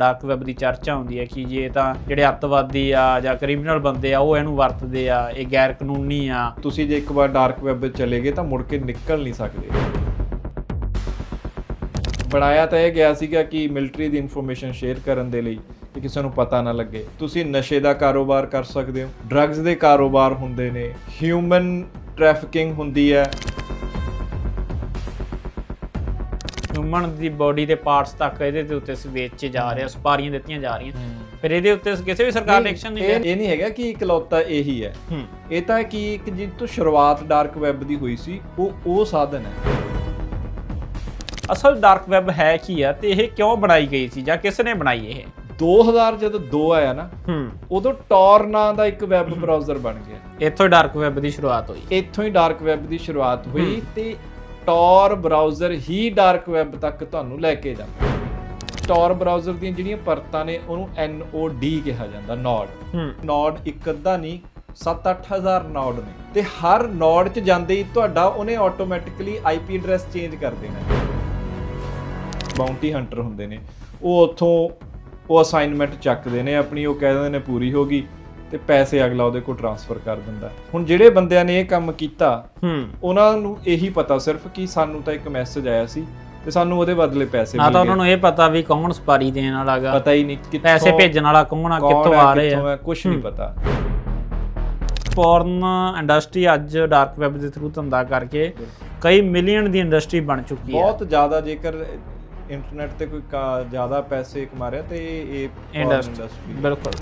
Dark web ਦੀ ਚਰਚਾ ਹੁੰਦੀ ਹੈ ਕਿ ਜੇ ਤਾਂ ਜਿਹੜੇ ਅੱਤਵਾਦੀ ਆ ਜਾਂ ਕ੍ਰਿਮੀਨਲ ਬੰਦੇ ਆ, ਉਹ ਇਹਨੂੰ ਵਰਤਦੇ ਆ, ਇਹ ਗੈਰ ਕਾਨੂੰਨੀ ਆ। ਤੁਸੀਂ ਜੇ ਇੱਕ ਵਾਰ ਡਾਰਕ ਵੈਬ ਵਿੱਚ ਚਲੇ ਗਏ ਤਾਂ ਮੁੜ ਕੇ ਨਿਕਲ ਨਹੀਂ ਸਕਦੇ। ਬਣਾਇਆ ਤਾਂ ਇਹ ਗਿਆ ਸੀਗਾ ਕਿ ਮਿਲਟਰੀ ਦੀ ਇਨਫੋਰਮੇਸ਼ਨ ਸ਼ੇਅਰ ਕਰਨ ਦੇ ਲਈ ਕਿ ਕਿਸੇ ਨੂੰ ਪਤਾ ਨਾ ਲੱਗੇ। ਤੁਸੀਂ ਨਸ਼ੇ ਦਾ ਕਾਰੋਬਾਰ ਕਰ ਸਕਦੇ ਹੋ। ਡਰੱਗਸ ਦੇ ਕਾਰੋਬਾਰ ਹੁੰਦੇ ਨੇ। ਹਿਊਮਨ ਟ੍ਰੈਫਿਕਿੰਗ ਹੁੰਦੀ ਹੈ। ਹਿਊਮਨ ਦੀ ਬੋਡੀ ਦੇ ਪਾਰਟਸ ਤੱਕ ਇਹਦੇ ਦੇ ਉੱਤੇ ਵੇਚੇ ਜਾ ਰਹੇ ਆ ਸਪਾਰੀਆਂ ਦਿੱਤੀਆਂ ਜਾ ਰਹੀਆਂ। ਫਿਰ ਇਹਦੇ ਉੱਤੇ ਕਿਸੇ ਵੀ ਸਰਕਾਰ ਨੇ ਐਕਸ਼ਨ ਨਹੀਂ ਇਹ ਲਿਆ ਇਹ ਨਹੀਂ ਹੈਗਾ ਕਿ ਇਕਲੌਤਾ ਇਹੀ ਹੈ। ਹੂੰ। ਇਹ ਤਾਂ ਕਿ ਇੱਕ ਜਿਸ ਤੋਂ ਸ਼ੁਰੂਆਤ ਡਾਰਕ ਵੈਬ ਦੀ ਹੋਈ ਸੀ ਉਹ ਉਹ ਸਾਧਨ ਹੈ। ਅਸਲ ਡਾਰਕ ਵੈਬ ਹੈ ਕੀ ਆ ਤੇ ਇਹ ਕਿਉਂ ਬਣਾਈ ਗਈ ਸੀ ਜਾਂ ਕਿਸ ਨੇ ਬਣਾਈ ਇਹ? 2000 ਜਦੋਂ 2 ਆਇਆ ਨਾ ਹੂੰ। ਉਦੋਂ ਟੌਰ ਨਾਂ ਦਾ ਇੱਕ ਵੈਬ ਬ੍ਰਾਊਜ਼ਰ ਬਣ ਗਿਆ। ਇੱਥੋਂ ਡਾਰਕ ਵੈਬ ਦੀ ਸ਼ੁਰੂਆਤ ਹੋਈ। ਇੱਥੋਂ ਹੀ ਡਾਰਕ ਵੈਬ ਦੀ ਸ਼ੁਰੂਆਤ ਹੋਈ ਤੇ ਟੌਰ ਬ੍ਰਾਊਜ਼ਰ ਹੀ ਡਾਰਕ ਵੈਬ ਤੱਕ ਤੁਹਾਨੂੰ ਲੈ ਕੇ ਜਾਂਦਾ ਟੌਰ ਬ੍ਰਾਊਜ਼ਰ ਦੀਆਂ ਜਿਹੜੀਆਂ ਪਰਤਾਂ ਨੇ ਉਹਨੂੰ NOD ਕਿਹਾ ਜਾਂਦਾ ਨੋਡ ਨੋਡ ਇੱਕ ਅੱਧਾ ਨਹੀਂ 7-8000 ਨੋਡ ਨੇ। ਤੇ ਹਰ ਨੋਡ 'ਚ ਜਾਂਦੇ ਹੀ ਤੁਹਾਡਾ ਉਹਨੇ ਆਟੋਮੈਟਿਕਲੀ IP ਐਡਰੈਸ ਚੇਂਜ ਕਰ ਦੇਣਾ। ਬਾਉਂਟੀ ਹੰਟਰ ਹੁੰਦੇ ਨੇ। ਉਹ ਉੱਥੋਂ ਉਹ ਅਸਾਈਨਮੈਂਟ ਚੱਕਦੇ ਨੇ ਆਪਣੀ ਉਹ ਕਹਿ ਦਿੰਦੇ ਨੇ ਪੂਰੀ ਹੋ ਗਈ। ਤੇ ਪੈਸੇ ਅਗਲਾ ਉਹਦੇ ਕੋਲ ਟ੍ਰਾਂਸਫਰ ਕਰ ਦਿੰਦਾ। ਹੁਣ ਜਿਹੜੇ ਬੰਦਿਆਂ ਨੇ ਇਹ ਕੰਮ ਕੀਤਾ ਹੂੰ। ਉਹਨਾਂ ਨੂੰ ਇਹੀ ਪਤਾ ਸਿਰਫ ਕਿ ਸਾਨੂੰ ਤਾਂ ਇੱਕ ਮੈਸੇਜ ਆਇਆ ਸੀ ਤੇ ਸਾਨੂੰ ਉਹਦੇ ਬਦਲੇ ਪੈਸੇ ਨਾ ਮਿਲ ਤਾਂ ਗਏ। ਉਹਨਾਂ ਨੂੰ ਇਹ ਪਤਾ ਵੀ ਕੌਣ ਸਪਾਰੀ ਦੇਣ ਵਾਲਾਗਾ ਪਤਾ ਹੀ ਨਹੀਂ ਕਿੱਥੋਂ ਪੈਸੇ ਭੇਜਣ ਵਾਲਾ ਕੌਣ ਆ ਕਿੱਥੋਂ ਆ ਰਹੇ। ਆ ਕੁਝ ਨਹੀਂ ਪਤਾ। ਪੋਰਨ ਇੰਡਸਟਰੀ ਅੱਜ ਡਾਰਕ ਵੈਬ ਦੇ ਥਰੂ ਧੰਦਾ ਕਰਕੇ ਕਈ ਮਿਲੀਅਨ ਦੀ ਇੰਡਸਟਰੀ ਬਣ ਚੁੱਕੀ ਹੈ। ਬਹੁਤ ਜ਼ਿਆਦਾ ਜੇਕਰ ਇੰਟਰਨੈਟ ਤੇ ਕੋਈ ਕਾ- ਜ਼ਿਆਦਾ ਪੈਸੇ ਕਮਾ ਰਿਹਾ ਤੇ ਇਹ ਇੰਡਸਟਰੀ ਬਿਲਕੁਲ।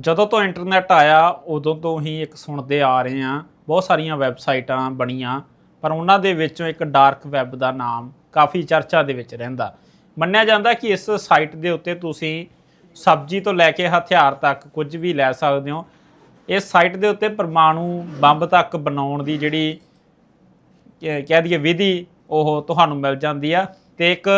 ਜਦੋਂ ਤੋਂ ਇੰਟਰਨੈਟ ਆਇਆ, ਉਦੋਂ ਤੋਂ ਹੀ ਇੱਕ ਸੁਣਦੇ ਆ ਰਹੇ ਆ ਬਹੁਤ ਸਾਰੀਆਂ ਵੈਬਸਾਈਟਾਂ ਬਣੀਆਂ, ਪਰ ਉਹਨਾਂ ਦੇ ਵਿੱਚੋਂ ਇੱਕ ਡਾਰਕ ਵੈਬ ਦਾ ਨਾਮ ਕਾਫੀ ਚਰਚਾ ਦੇ ਵਿੱਚ ਰਹਿੰਦਾ। ਮੰਨਿਆ ਜਾਂਦਾ ਕਿ ਇਸ ਸਾਈਟ ਦੇ ਉੱਤੇ ਤੁਸੀਂ ਸਬਜ਼ੀ ਤੋਂ ਲੈ ਕੇ ਹਥਿਆਰ ਤੱਕ ਕੁਝ ਵੀ ਲੈ ਸਕਦੇ ਹੋ। ਇਸ ਸਾਈਟ ਦੇ ਉੱਤੇ ਪਰਮਾਣੂ ਬੰਬ ਤੱਕ ਬਣਾਉਣ ਦੀ ਜਿਹੜੀ ਕਹਿ ਕਹਿ ਦਈਏ ਵਿਧੀ, ਉਹ ਤੁਹਾਨੂੰ ਮਿਲ ਜਾਂਦੀ ਆ। ਤੇ ਇੱਕ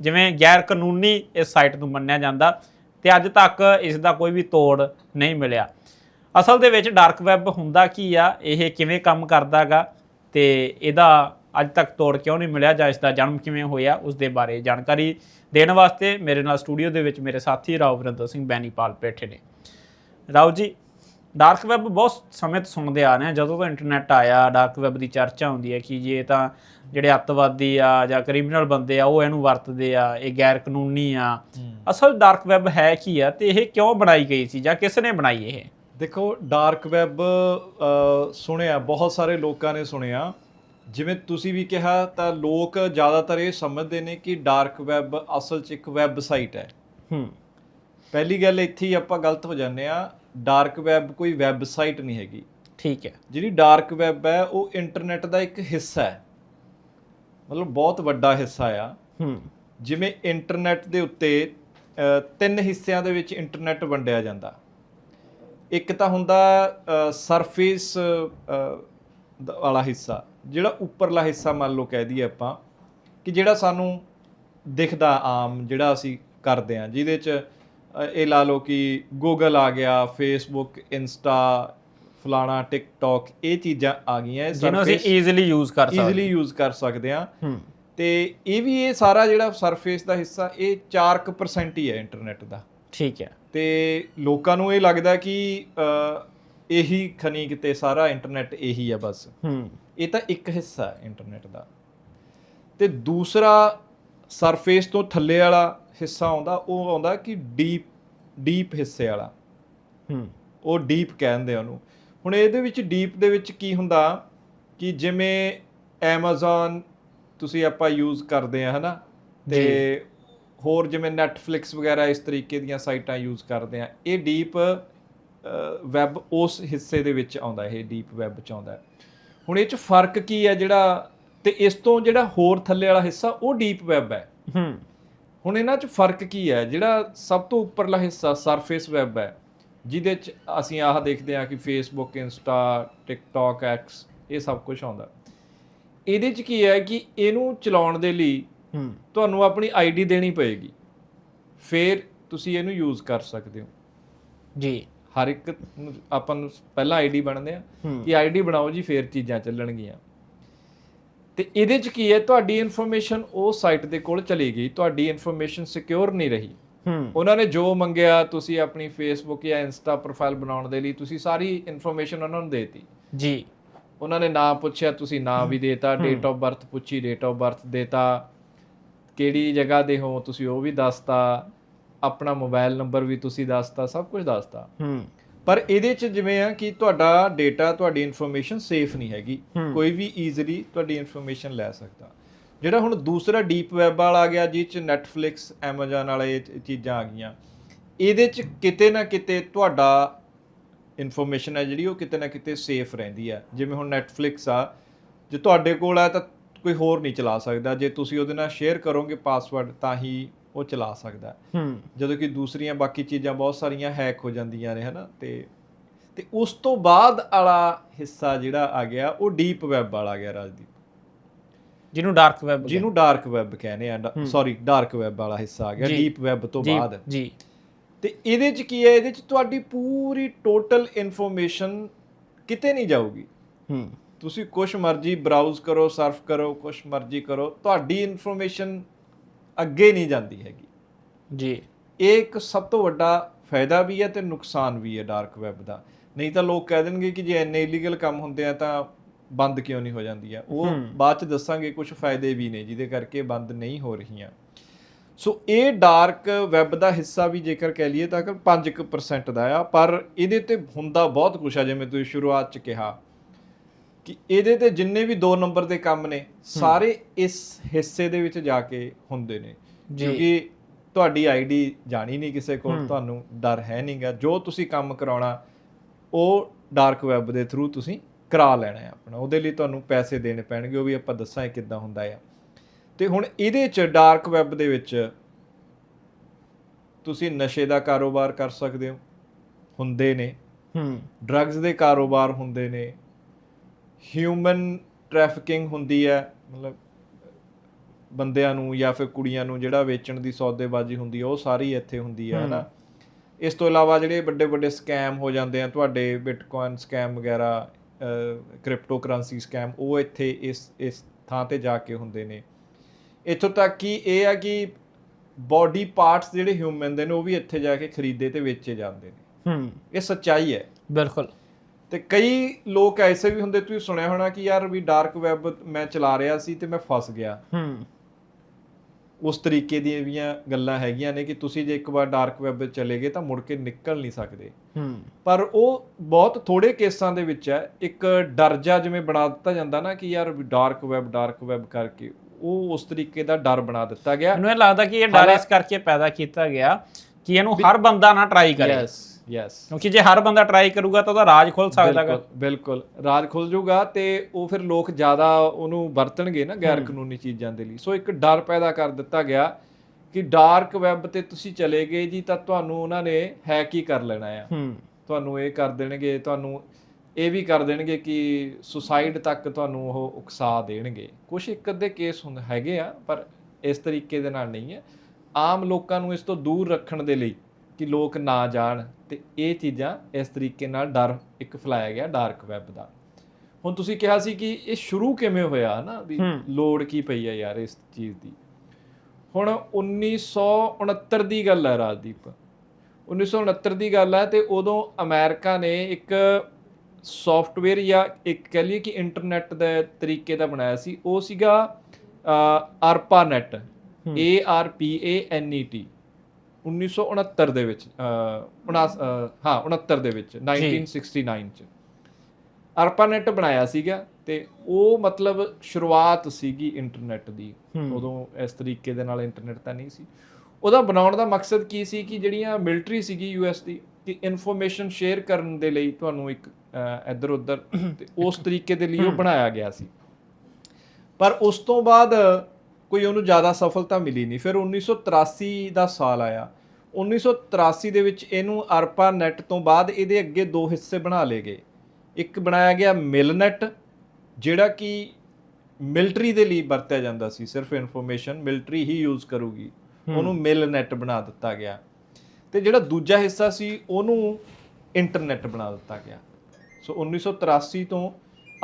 ਜਿਵੇਂ ਗੈਰ ਕਾਨੂੰਨੀ ਇਸ ਸਾਈਟ ਨੂੰ ਮੰਨਿਆ ਜਾਂਦਾ। ਤੇ ਅੱਜ ਤੱਕ ਇਸ ਦਾ ਕੋਈ ਵੀ ਤੋੜ ਨਹੀਂ ਮਿਲਿਆ। ਅਸਲ ਦੇ ਵਿੱਚ ਡਾਰਕ ਵੈਬ ਹੁੰਦਾ ਕੀ ਆ? ਇਹ ਕਿਵੇਂ ਕੰਮ ਕਰਦਾਗਾ? ਤੇ ਇਹਦਾ ਅੱਜ ਤੱਕ ਤੋੜ ਕਿਉਂ ਨਹੀਂ ਮਿਲਿਆ ਜਾਂ ਇਸ ਦਾ ਜਨਮ ਕਿਵੇਂ ਹੋਇਆ, ਉਸ ਦੇ ਬਾਰੇ ਜਾਣਕਾਰੀ ਦੇਣ ਵਾਸਤੇ ਮੇਰੇ ਨਾਲ ਸਟੂਡੀਓ ਦੇ ਵਿੱਚ ਮੇਰੇ ਸਾਥੀ ਰਾਓ ਵਰਿੰਦਰ ਸਿੰਘ ਬੈਨੀਪਾਲ ਬੈਠੇ ਨੇ। ਰਾਓ ਜੀ ਡਾਰਕ ਵੈਬ ਬਹੁਤ ਸਮੇਂ ਤੋਂ ਸੁਣਦੇ ਆ ਰਹੇ ਆ ਜਦੋਂ ਤੋਂ ਇੰਟਰਨੈਟ ਆਇਆ ਡਾਰਕ ਵੈਬ ਦੀ ਚਰਚਾ ਹੁੰਦੀ ਹੈ ਕਿ ਜੇ ਤਾਂ ਜਿਹੜੇ ਅੱਤਵਾਦੀ ਆ ਜਾਂ ਕ੍ਰਿਮੀਨਲ ਬੰਦੇ ਆ ਉਹ ਇਹਨੂੰ ਵਰਤਦੇ ਆ ਇਹ ਗੈਰ ਕਾਨੂੰਨੀ ਆ ਅਸਲ ਡਾਰਕ ਵੈਬ ਹੈ ਕੀ ਆ ਤੇ ਇਹ ਕਿਉਂ ਬਣਾਈ ਗਈ ਸੀ ਜਾਂ ਕਿਸ ਨੇ ਬਣਾਈ ਇਹ? ਦੇਖੋ ਡਾਰਕ ਵੈਬ ਸੁਣਿਆ ਬਹੁਤ ਸਾਰੇ ਲੋਕਾਂ ਨੇ ਸੁਣਿਆ। ਜਿਵੇਂ ਤੁਸੀਂ ਵੀ ਕਿਹਾ ਤਾਂ ਲੋਕ ਜ਼ਿਆਦਾਤਰ ਇਹ ਸਮਝਦੇ ਨੇ ਕਿ ਡਾਰਕ ਵੈਬ ਅਸਲ 'ਚ ਇੱਕ ਵੈਬਸਾਈਟ ਹੈ। ਹੂੰ। ਪਹਿਲੀ ਗੱਲ ਇੱਥੇ ਹੀ ਆਪਾਂ ਗਲਤ ਹੋ ਜਾਂਦੇ ਆ ਡਾਰਕ ਵੈਬ ਕੋਈ ਵੈਬਸਾਈਟ ਨਹੀਂ ਹੈਗੀ। ਠੀਕ ਹੈ। ਜਿਹੜੀ ਡਾਰਕ ਵੈਬ ਹੈ ਉਹ ਇੰਟਰਨੈਟ ਦਾ ਇੱਕ ਹਿੱਸਾ ਹੈ। ਮਤਲਬ ਬਹੁਤ ਵੱਡਾ ਹਿੱਸਾ ਆ। ਹੂੰ। ਜਿਵੇਂ ਇੰਟਰਨੈਟ ਦੇ ਉੱਤੇ ਤਿੰਨ ਹਿੱਸਿਆਂ ਦੇ ਵਿੱਚ ਇੰਟਰਨੈਟ ਵੰਡਿਆ ਜਾਂਦਾ। ਇੱਕ ਤਾਂ ਹੁੰਦਾ ਸਰਫੇਸ ਵਾਲਾ ਹਿੱਸਾ। ਜਿਹੜਾ ਉੱਪਰਲਾ ਹਿੱਸਾ ਮੰਨ ਲਓ ਕਹਿ ਦਈਏ ਆਪਾਂ ਕਿ ਜਿਹੜਾ ਸਾਨੂੰ ਦਿਖਦਾ ਆਮ ਜਿਹੜਾ ਅਸੀਂ ਕਰਦੇ ਆ ਜਿਹਦੇ ਚ ਇਹ ਲਾ ਲਓ ਕਿ ਗੂਗਲ ਆ ਗਿਆ ਫੇਸਬੁੱਕ ਇੰਸਟਾ ਫਲਾਣਾ ਟਿਕਟੌਕ ਇਹ ਚੀਜ਼ਾਂ ਆ ਗਈਆਂ ਇਹ ਜਿਹਨੂੰ ਅਸੀਂ ਈਜ਼ੀਲੀ ਯੂਜ਼ ਕਰ ਸਕਦੇ ਈਜ਼ੀਲੀ ਯੂਜ਼ ਕਰ ਸਕਦੇ ਆ ਹੂੰ। ਤੇ ਇਹ ਵੀ ਇਹ ਸਾਰਾ ਜਿਹੜਾ ਸਰਫੇਸ ਦਾ ਹਿੱਸਾ ਇਹ 4% ਹੀ ਹੈ ਇੰਟਰਨੈਟ ਦਾ। ਠੀਕ ਹੈ। ਤੇ ਲੋਕਾਂ ਨੂੰ ਇਹ ਲੱਗਦਾ ਕਿ ਅ, ਇਹੀ ਖਨੀਕ ਤੇ ਸਾਰਾ ਇੰਟਰਨੈਟ ਇਹੀ ਆ ਬਸ। ਹੂੰ। ਇਹ ਤਾਂ ਇੱਕ ਹਿੱਸਾ ਹੈ ਇੰਟਰਨੈਟ ਦਾ। ਤੇ ਦੂਸਰਾ ਸਰਫੇਸ ਤੋਂ ਥੱਲੇ ਵਾਲਾ ਹਿੱਸਾ ਆਉਂਦਾ ਉਹ ਆਉਂਦਾ ਕਿ ਡੀਪ ਡੀਪ ਹਿੱਸੇ ਵਾਲਾ। ਹੂੰ। ਉਹ ਡੀਪ ਕਹਿੰਦੇ ਆ ਉਹਨੂੰ। ਹੁਣ ਇਹਦੇ ਵਿੱਚ ਡੀਪ ਦੇ ਵਿੱਚ ਕੀ ਹੁੰਦਾ ਕਿ ਜਿਵੇਂ Amazon ਤੁਸੀਂ ਆਪਾਂ ਯੂਜ਼ ਕਰਦੇ ਆ ਹਨਾ? ਤੇ ਹੋਰ ਜਿਵੇਂ Netflix ਵਗੈਰਾ ਇਸ ਤਰੀਕੇ ਦੀਆਂ ਸਾਈਟਾਂ ਯੂਜ਼ ਕਰਦੇ ਆ ਇਹ ਡੀਪ ਵੈਬ ਉਸ ਹਿੱਸੇ ਦੇ ਵਿੱਚ ਆਉਂਦਾ ਇਹ ਡੀਪ ਵੈਬ ਚ ਆਉਂਦਾ। ਹੁਣ ਇਹ ਚ ਫ਼ਰਕ ਕੀ ਹੈ ਜਿਹੜਾ ਤੇ ਇਸ ਤੋਂ ਜਿਹੜਾ ਹੋਰ ਥੱਲੇ ਵਾਲਾ ਹਿੱਸਾ ਉਹ ਡੀਪ ਵੈਬ ਹੈ। ਹੂੰ। ਹੁਣ ਇਹਨਾਂ 'ਚ ਫ਼ਰਕ ਕੀ ਹੈ? ਜਿਹੜਾ ਸਭ ਤੋਂ ਉੱਪਰਲਾ ਹਿੱਸਾ ਸਰਫੇਸ ਵੈਬ ਹੈ ਜਿਹਦੇ 'ਚ ਅਸੀਂ ਆਹ ਦੇਖਦੇ ਹਾਂ ਕਿ ਫੇਸਬੁੱਕ ਇੰਸਟਾ ਟਿਕਟੌਕ ਐਕਸ ਇਹ ਸਭ ਕੁਝ ਆਉਂਦਾ। ਇਹਦੇ 'ਚ ਕੀ ਹੈ ਕਿ ਇਹਨੂੰ ਚਲਾਉਣ ਦੇ ਲਈ ਤੁਹਾਨੂੰ ਆਪਣੀ ਆਈਡੀ ਦੇਣੀ ਪਏਗੀ। ਫਿਰ ਤੁਸੀਂ ਇਹਨੂੰ ਯੂਜ਼ ਕਰ ਸਕਦੇ ਹੋ। ਜੀ। ਹਰ ਇੱਕ ਆਪਾਂ ਨੂੰ ਪਹਿਲਾਂ ਆਈਡੀ ਬਣਦੇ ਆ ਕਿ ਆਈਡੀ ਬਣਾਓ ਜੀ ਫਿਰ ਚੀਜ਼ਾਂ ਚੱਲਣਗੀਆਂ। ਤੇ ਇਹਦੇ ਚ ਕੀ ਹੈ? ਤੁਹਾਡੀ ਇਨਫੋਰਮੇਸ਼ਨ ਉਹ ਸਾਈਟ ਦੇ ਕੋਲ ਚਲੀ ਗਈ। ਤੁਹਾਡੀ ਇਨਫੋਰਮੇਸ਼ਨ ਸਿਕਿਉਰ ਨਹੀਂ ਰਹੀ। ਹੂੰ। ਉਹਨਾਂ ਨੇ ਜੋ ਮੰਗਿਆ ਤੁਸੀਂ ਆਪਣੀ ਫੇਸਬੁੱਕ ਜਾਂ ਇੰਸਟਾ ਪ੍ਰੋਫਾਈਲ ਬਣਾਉਣ ਦੇ ਲਈ ਤੁਸੀਂ ਸਾਰੀ ਇਨਫੋਰਮੇਸ਼ਨ ਉਹਨਾਂ ਨੂੰ ਦੇਤੀ। ਜੀ। ਉਹਨਾਂ ਨੇ ਨਾਂ ਪੁੱਛਿਆ ਤੁਸੀਂ ਨਾਂ ਵੀ ਦੇਤਾ ਡੇਟ ਆਫ ਬਰਥ ਪੁੱਛੀ ਡੇਟ ਆਫ ਬਰਥ ਦੇਤਾ। ਕਿਹੜੀ ਜਗ੍ਹਾ ਦੇ ਹੋ ਤੁਸੀਂ ਉਹ ਵੀ ਦੱਸਤਾ। ਆਪਣਾ ਮੋਬਾਈਲ ਨੰਬਰ ਵੀ ਤੁਸੀਂ ਦੱਸਤਾ ਸਭ ਕੁਝ ਦੱਸਤਾ। ਹੂੰ। ਪਰ ਇਹਦੇ ਚ ਜਿਵੇਂ ਆ ਕਿ ਤੁਹਾਡਾ ਡੇਟਾ ਤੁਹਾਡੀ ਇਨਫੋਰਮੇਸ਼ਨ ਸੇਫ ਨਹੀਂ ਹੈਗੀ। ਕੋਈ ਵੀ ਈਜ਼ੀਲੀ ਤੁਹਾਡੀ ਇਨਫੋਰਮੇਸ਼ਨ ਲੈ ਸਕਦਾ। ਜਿਹੜਾ ਹੁਣ ਦੂਸਰਾ ਡੀਪ ਵੈਬ ਵਾਲਾ ਆ ਗਿਆ ਜਿਹ ਚ Netflix Amazon ਵਾਲੇ ਚੀਜ਼ਾਂ ਆ ਗਈਆਂ ਇਹਦੇ ਚ ਕਿਤੇ ਨਾ ਕਿਤੇ ਤੁਹਾਡਾ ਇਨਫੋਰਮੇਸ਼ਨ ਹੈ ਜਿਹੜੀ ਉਹ ਕਿਤੇ ਨਾ ਕਿਤੇ ਸੇਫ ਰਹਿੰਦੀ ਆ। ਜਿਵੇਂ ਹੁਣ Netflix ਆ ਜੇ ਤੁਹਾਡੇ ਕੋਲ ਆ ਤਾਂ ਕੋਈ ਹੋਰ ਨਹੀਂ ਚਲਾ ਸਕਦਾ। ਜੇ ਤੁਸੀਂ ਉਹਦੇ ਨਾਲ ਸ਼ੇਅਰ ਕਰੋਗੇ ਪਾਸਵਰਡ ਤਾਂ ਹੀ ਉਹ ਚਲਾ ਸਕਦਾ ਹੈ। ਜਦੋਂ ਕਿ ਦੂਸਰੀਆਂ ਬਾਕੀ ਚੀਜ਼ਾਂ ਬਹੁਤ ਸਾਰੀਆਂ ਹੈਕ ਹੋ ਜਾਂਦੀਆਂ ਨੇ ਹਨਾ? ਤੇ ਤੇ ਉਸ ਤੋਂ ਬਾਅਦ ਵਾਲਾ ਹਿੱਸਾ ਜਿਹੜਾ ਆ ਗਿਆ ਉਹ ਡੀਪ ਵੈਬ ਵਾਲਾ ਆ ਗਿਆ ਰਾਜਦੀਪ। ਜਿਹਨੂੰ ਡਾਰਕ ਵੈਬ ਜਿਹਨੂੰ ਡਾਰਕ ਵੈਬ ਕਹਿੰਦੇ ਆ ਸੌਰੀ ਡਾਰਕ ਵੈਬ ਵਾਲਾ ਹਿੱਸਾ ਆ ਗਿਆ। ਡੀਪ ਵੈਬ ਤੋਂ ਬਾਅਦ। ਜੀ। ਤੇ ਇਹਦੇ ਚ ਕੀ ਹੈ? ਇਹਦੇ ਚ ਤੁਹਾਡੀ ਪੂਰੀ ਟੋਟਲ ਇਨਫੋਰਮੇਸ਼ਨ ਕਿਤੇ ਨਹੀਂ ਜਾਊਗੀ। ਹੂੰ। ਤੁਸੀਂ ਕੁਛ ਮਰਜ਼ੀ ਬਰਾਊਜ਼ ਕਰੋ ਸਰਫ ਕਰੋ ਕੁਛ ਮਰਜ਼ੀ ਕਰੋ ਤੁਹਾਡੀ ਇਨਫੋਰਮੇਸ਼ਨ ਅੱਗੇ ਨਹੀਂ ਜਾਂਦੀ ਹੈਗੀ। ਜੀ। ਇਹ ਇੱਕ ਸਭ ਤੋਂ ਵੱਡਾ ਫਾਇਦਾ ਵੀ ਹੈ ਤੇ ਨੁਕਸਾਨ ਵੀ ਹੈ ਡਾਰਕ ਵੈਬ ਦਾ। ਨਹੀਂ ਤਾਂ ਲੋਕ ਕਹਿ ਦੇਣਗੇ ਕਿ ਜੇ ਇੰਨੇ ਇਲੀਗਲ ਕੰਮ ਹੁੰਦੇ ਆ ਤਾਂ ਬੰਦ ਕਿਉਂ ਨਹੀਂ ਹੋ ਜਾਂਦੀ ਆ? ਉਹ। ਬਾਅਦ ਚ ਦੱਸਾਂਗੇ ਕੁਝ ਫਾਇਦੇ ਵੀ ਨੇ ਜਿਹਦੇ ਕਰਕੇ ਬੰਦ ਨਹੀਂ ਹੋ ਰਹੀਆਂ। ਸੋ ਇਹ ਡਾਰਕ ਵੈਬ ਦਾ ਹਿੱਸਾ ਵੀ ਜੇਕਰ ਕਹਿ ਲਈਏ ਤਾਂ ਕਿ 5% ਦਾ ਆ ਪਰ ਇਹਦੇ ਤੇ ਹੁੰਦਾ ਬਹੁਤ ਕੁਛ ਆ ਜਿਵੇਂ ਤੁਸੀਂ ਸ਼ੁਰੂਆਤ ਚ ਕਿਹਾ। ਕਿ ਇਹਦੇ ਤੇ ਜਿੰਨੇ ਵੀ 2 ਨੰਬਰ ਦੇ ਕੰਮ ਨੇ ਸਾਰੇ ਇਸ ਹਿੱਸੇ ਦੇ ਵਿੱਚ ਜਾ ਕੇ ਹੁੰਦੇ ਨੇ। ਕਿਉਂਕਿ ਤੁਹਾਡੀ ਆਈਡੀ ਜਾਣੀ ਨਹੀਂ ਕਿਸੇ ਕੋਲ ਤੁਹਾਨੂੰ ਡਰ ਹੈ ਨਹੀਂਗਾ। ਜੋ ਤੁਸੀਂ ਕੰਮ ਕਰਾਉਣਾ ਉਹ ਡਾਰਕ ਵੈਬ ਦੇ ਥਰੂ ਤੁਸੀਂ ਕਰਾ ਲੈਣਾ ਹੈ ਆਪਣਾ। ਉਹਦੇ ਲਈ ਤੁਹਾਨੂੰ ਪੈਸੇ ਦੇਣੇ ਪੈਣਗੇ ਉਹ ਵੀ ਆਪਾਂ ਦੱਸਾਂਗੇ ਕਿੱਦਾਂ ਹੁੰਦਾ ਆ। ਤੇ ਹੁਣ ਇਹਦੇ ਚ ਡਾਰਕ ਵੈਬ ਦੇ ਵਿੱਚ ਤੁਸੀਂ ਨਸ਼ੇ ਦਾ ਕਾਰੋਬਾਰ ਕਰ ਸਕਦੇ ਹੋ। ਹੁੰਦੇ ਨੇ। ਹੂੰ। ਡਰੱਗਸ ਦੇ ਕਾਰੋਬਾਰ ਹੁੰਦੇ ਨੇ। ਹਿਊਮਨ ਟ੍ਰੈਫਿਕਿੰਗ ਹੁੰਦੀ ਹੈ ਮਤਲਬ ਬੰਦਿਆਂ ਨੂੰ ਜਾਂ ਫਿਰ ਕੁੜੀਆਂ ਨੂੰ ਜਿਹੜਾ ਵੇਚਣ ਦੀ ਸੌਦੇਬਾਜ਼ੀ ਹੁੰਦੀ ਹੈ ਉਹ ਸਾਰੀ ਇੱਥੇ ਹੁੰਦੀ ਹੈ ਹਨਾ? ਇਸ ਤੋਂ ਇਲਾਵਾ ਜਿਹੜੇ ਵੱਡੇ ਵੱਡੇ ਸਕੈਮ ਹੋ ਜਾਂਦੇ ਆ ਤੁਹਾਡੇ ਬਿਟਕੋਇਨ ਸਕੈਮ ਵਗੈਰਾ ਕ੍ਰਿਪਟੋ ਕਰੰਸੀ ਸਕੈਮ ਉਹ ਇੱਥੇ ਇਸ ਇਸ ਥਾਂ ਤੇ ਜਾ ਕੇ ਹੁੰਦੇ ਨੇ। ਇੱਥੋਂ ਤੱਕ ਕਿ ਇਹ ਆ ਕਿ ਬਾਡੀ ਪਾਰਟਸ ਜਿਹੜੇ ਹਿਊਮਨ ਦੇ ਨੇ ਉਹ ਵੀ ਇੱਥੇ ਜਾ ਕੇ ਖਰੀਦੇ ਤੇ ਵੇਚੇ ਜਾਂਦੇ ਨੇ। ਹੂੰ। ਇਹ ਸੱਚਾਈ ਹੈ। ਬਿਲਕੁਲ। ਤੇ ਕਈ ਲੋਕ ਐਸੇ ਵੀ ਹੁੰਦੇ ਤੁਸੀਂ ਸੁਣਿਆ ਹੋਣਾ ਕਿ ਯਾਰ ਵੀ ਡਾਰਕ ਵੈਬ ਮੈਂ ਚਲਾ ਰਿਹਾ ਸੀ ਤੇ ਮੈਂ ਫਸ ਗਿਆ। ਹੂੰ। ਉਸ ਤਰੀਕੇ ਦੀਆਂ ਵੀਆਂ ਗੱਲਾਂ ਹੈਗੀਆਂ ਨੇ ਕਿ ਤੁਸੀਂ ਜੇ ਇੱਕ ਵਾਰ ਡਾਰਕ ਵੈਬ ਵਿੱਚ ਚਲੇ ਗਏ ਤਾਂ ਮੁੜ ਕੇ ਨਿਕਲ ਨਹੀਂ ਸਕਦੇ। ਹੂੰ। ਪਰ ਉਹ ਬਹੁਤ ਥੋੜੇ ਕੇਸਾਂ ਦੇ ਵਿੱਚ ਹੈ ਇੱਕ ਡਰ ਜਾ ਜਿਵੇਂ ਬਣਾ ਦਿੱਤਾ ਜਾਂਦਾ ਨਾ ਕਿ ਯਾਰ ਡਾਰਕ ਵੈਬ ਡਾਰਕ ਵੈਬ ਕਰਕੇ ਉਹ ਉਸ ਤਰੀਕੇ ਦਾ ਡਰ ਬਣਾ ਦਿੱਤਾ ਗਿਆ। ਮੈਨੂੰ ਇਹ ਲੱਗਦਾ ਕਿ ਇਹ ਡਰ ਇਸ ਕਰਕੇ ਪੈਦਾ ਕੀਤਾ ਗਿਆ ਕਿ ਇਹਨੂੰ ਹਰ ਬੰਦਾ ਨਾ ਟਰਾਈ ਕਰੇ। ਯੈਸ ਕਿਉਂਕਿ ਜੇ ਹਰ ਬੰਦਾ ਟਰਾਈ ਕਰੂਗਾ ਤਾਂ ਉਹਦਾ ਰਾਜ ਖੁੱਲ ਸਕਦਾ ਹੈ ਬਿਲਕੁਲ ਰਾਜ ਖੁੱਲ ਜਾਊਗਾ ਤੇ ਉਹ ਫਿਰ ਲੋਕ ਜ਼ਿਆਦਾ ਉਹਨੂੰ ਵਰਤਣਗੇ ਨਾ ਗੈਰ ਕਾਨੂੰਨੀ ਚੀਜ਼ਾਂ ਦੇ ਲਈ। ਸੋ ਇੱਕ ਡਰ ਪੈਦਾ ਕਰ ਦਿੱਤਾ ਗਿਆ ਕਿ ਡਾਰਕ ਵੈਬ ਤੇ ਤੁਸੀਂ ਚਲੇ ਗਏ ਜੀ ਤਾਂ ਤੁਹਾਨੂੰ ਉਹਨਾਂ ਨੇ ਹੈਕ ਹੀ ਕਰ ਲੈਣਾ ਆ। ਤੁਹਾਨੂੰ ਇਹ ਕਰ ਦੇਣਗੇ ਤੁਹਾਨੂੰ ਇਹ ਵੀ ਕਰ ਦੇਣਗੇ ਕਿ ਸੁਸਾਈਡ ਤੱਕ ਤੁਹਾਨੂੰ ਉਹ ਉਕਸਾ ਦੇਣਗੇ। ਕੁਝ ਇੱਕ ਅੱਧੇ ਕੇਸ ਹੁੰਦੇ ਹੈਗੇ ਆ ਪਰ ਇਸ ਤਰੀਕੇ ਦੇ ਨਾਲ ਨਹੀਂ ਹੈ ਆਮ ਲੋਕਾਂ ਨੂੰ ਇਸ ਤੋਂ ਦੂਰ ਰੱਖਣ ਦੇ ਲਈ ਕਿ ਲੋਕ ਨਾ ਜਾਣ ਤੇ ਇਹ ਚੀਜ਼ਾਂ ਇਸ ਤਰੀਕੇ ਨਾਲ ਡਰ ਇੱਕ ਫੈਲਾਇਆ ਗਿਆ ਡਾਰਕ ਵੈਬ ਦਾ। ਹੁਣ ਤੁਸੀਂ ਕਿਹਾ ਸੀ ਕਿ ਇਹ ਸ਼ੁਰੂ ਕਿਵੇਂ ਹੋਇਆ ਨਾ ਵੀ। ਲੋੜ ਕੀ ਪਈ ਹੈ ਯਾਰ ਇਸ ਚੀਜ਼ ਦੀ। ਹੁਣ 1969 ਦੀ ਗੱਲ ਹੈ ਰਾਜਦੀਪ। 1969 ਦੀ ਗੱਲ ਹੈ ਤੇ ਉਦੋਂ ਅਮਰੀਕਾ ਨੇ ਇੱਕ ਸੌਫਟਵੇਅਰ ਜਾਂ ਇੱਕ ਕਹਿ ਲਈਏ ਕਿ ਇੰਟਰਨੈਟ ਦੇ ਤਰੀਕੇ ਦਾ ਬਣਾਇਆ ਸੀ ਉਹ ਸੀਗਾ ਆਰਪਾਨੈਟ A R P A N E T 1969 ਦੇ ਵਿੱਚ ਹਾਂ 69 ਦੇ ਵਿੱਚ 1969 ਚ। ਅਰਪਾਨੈਟ ਬਣਾਇਆ ਸੀਗਾ ਤੇ ਉਹ ਮਤਲਬ ਸ਼ੁਰੂਆਤ ਸੀਗੀ ਇੰਟਰਨੈਟ ਦੀ। ਉਦੋਂ ਇਸ ਤਰੀਕੇ ਦੇ ਨਾਲ ਇੰਟਰਨੈਟ ਤਾਂ ਨਹੀਂ ਸੀ। ਉਹਦਾ ਬਣਾਉਣ ਦਾ ਮਕਸਦ ਕੀ ਸੀ ਕਿ ਜਿਹੜੀਆਂ ਮਿਲਟਰੀ ਸੀਗੀ ਯੂਐਸ ਦੀ ਕਿ ਇਨਫੋਰਮੇਸ਼ਨ ਸ਼ੇਅਰ ਕਰਨ ਦੇ ਲਈ ਤੁਹਾਨੂੰ ਇੱਕ ਇੱਧਰ ਉੱਧਰ ਤੇ ਉਸ ਤਰੀਕੇ ਦੇ ਲਈ ਉਹ ਬਣਾਇਆ ਗਿਆ ਸੀ। ਪਰ ਉਸ ਤੋਂ ਬਾਅਦ ਕੋਈ ਉਹਨੂੰ ਜ਼ਿਆਦਾ ਸਫਲਤਾ ਮਿਲੀ ਨਹੀਂ। ਫਿਰ 1983 ਦਾ ਸਾਲ ਆਇਆ। 1983 ਦੇ ਵਿੱਚ ਇਹਨੂੰ ਅਰਪਾ ਨੈਟ ਤੋਂ ਬਾਅਦ ਇਹਦੇ ਅੱਗੇ ਦੋ ਹਿੱਸੇ ਬਣਾ ਲਏ ਗਏ। ਇੱਕ ਬਣਾਇਆ ਗਿਆ ਮਿਲਨੈਟ ਜਿਹੜਾ ਕਿ ਮਿਲਟਰੀ ਦੇ ਲਈ ਵਰਤਿਆ ਜਾਂਦਾ ਸੀ। ਸਿਰਫ ਇਨਫੋਰਮੇਸ਼ਨ ਮਿਲਟਰੀ ਹੀ ਯੂਜ਼ ਕਰੂਗੀ। ਉਹਨੂੰ ਮਿਲਨੈਟ ਬਣਾ ਦਿੱਤਾ ਗਿਆ। ਤੇ ਜਿਹੜਾ ਦੂਜਾ ਹਿੱਸਾ ਸੀ ਉਹਨੂੰ ਇੰਟਰਨੈਟ ਬਣਾ ਦਿੱਤਾ ਗਿਆ। ਸੋ 1983 ਤੋਂ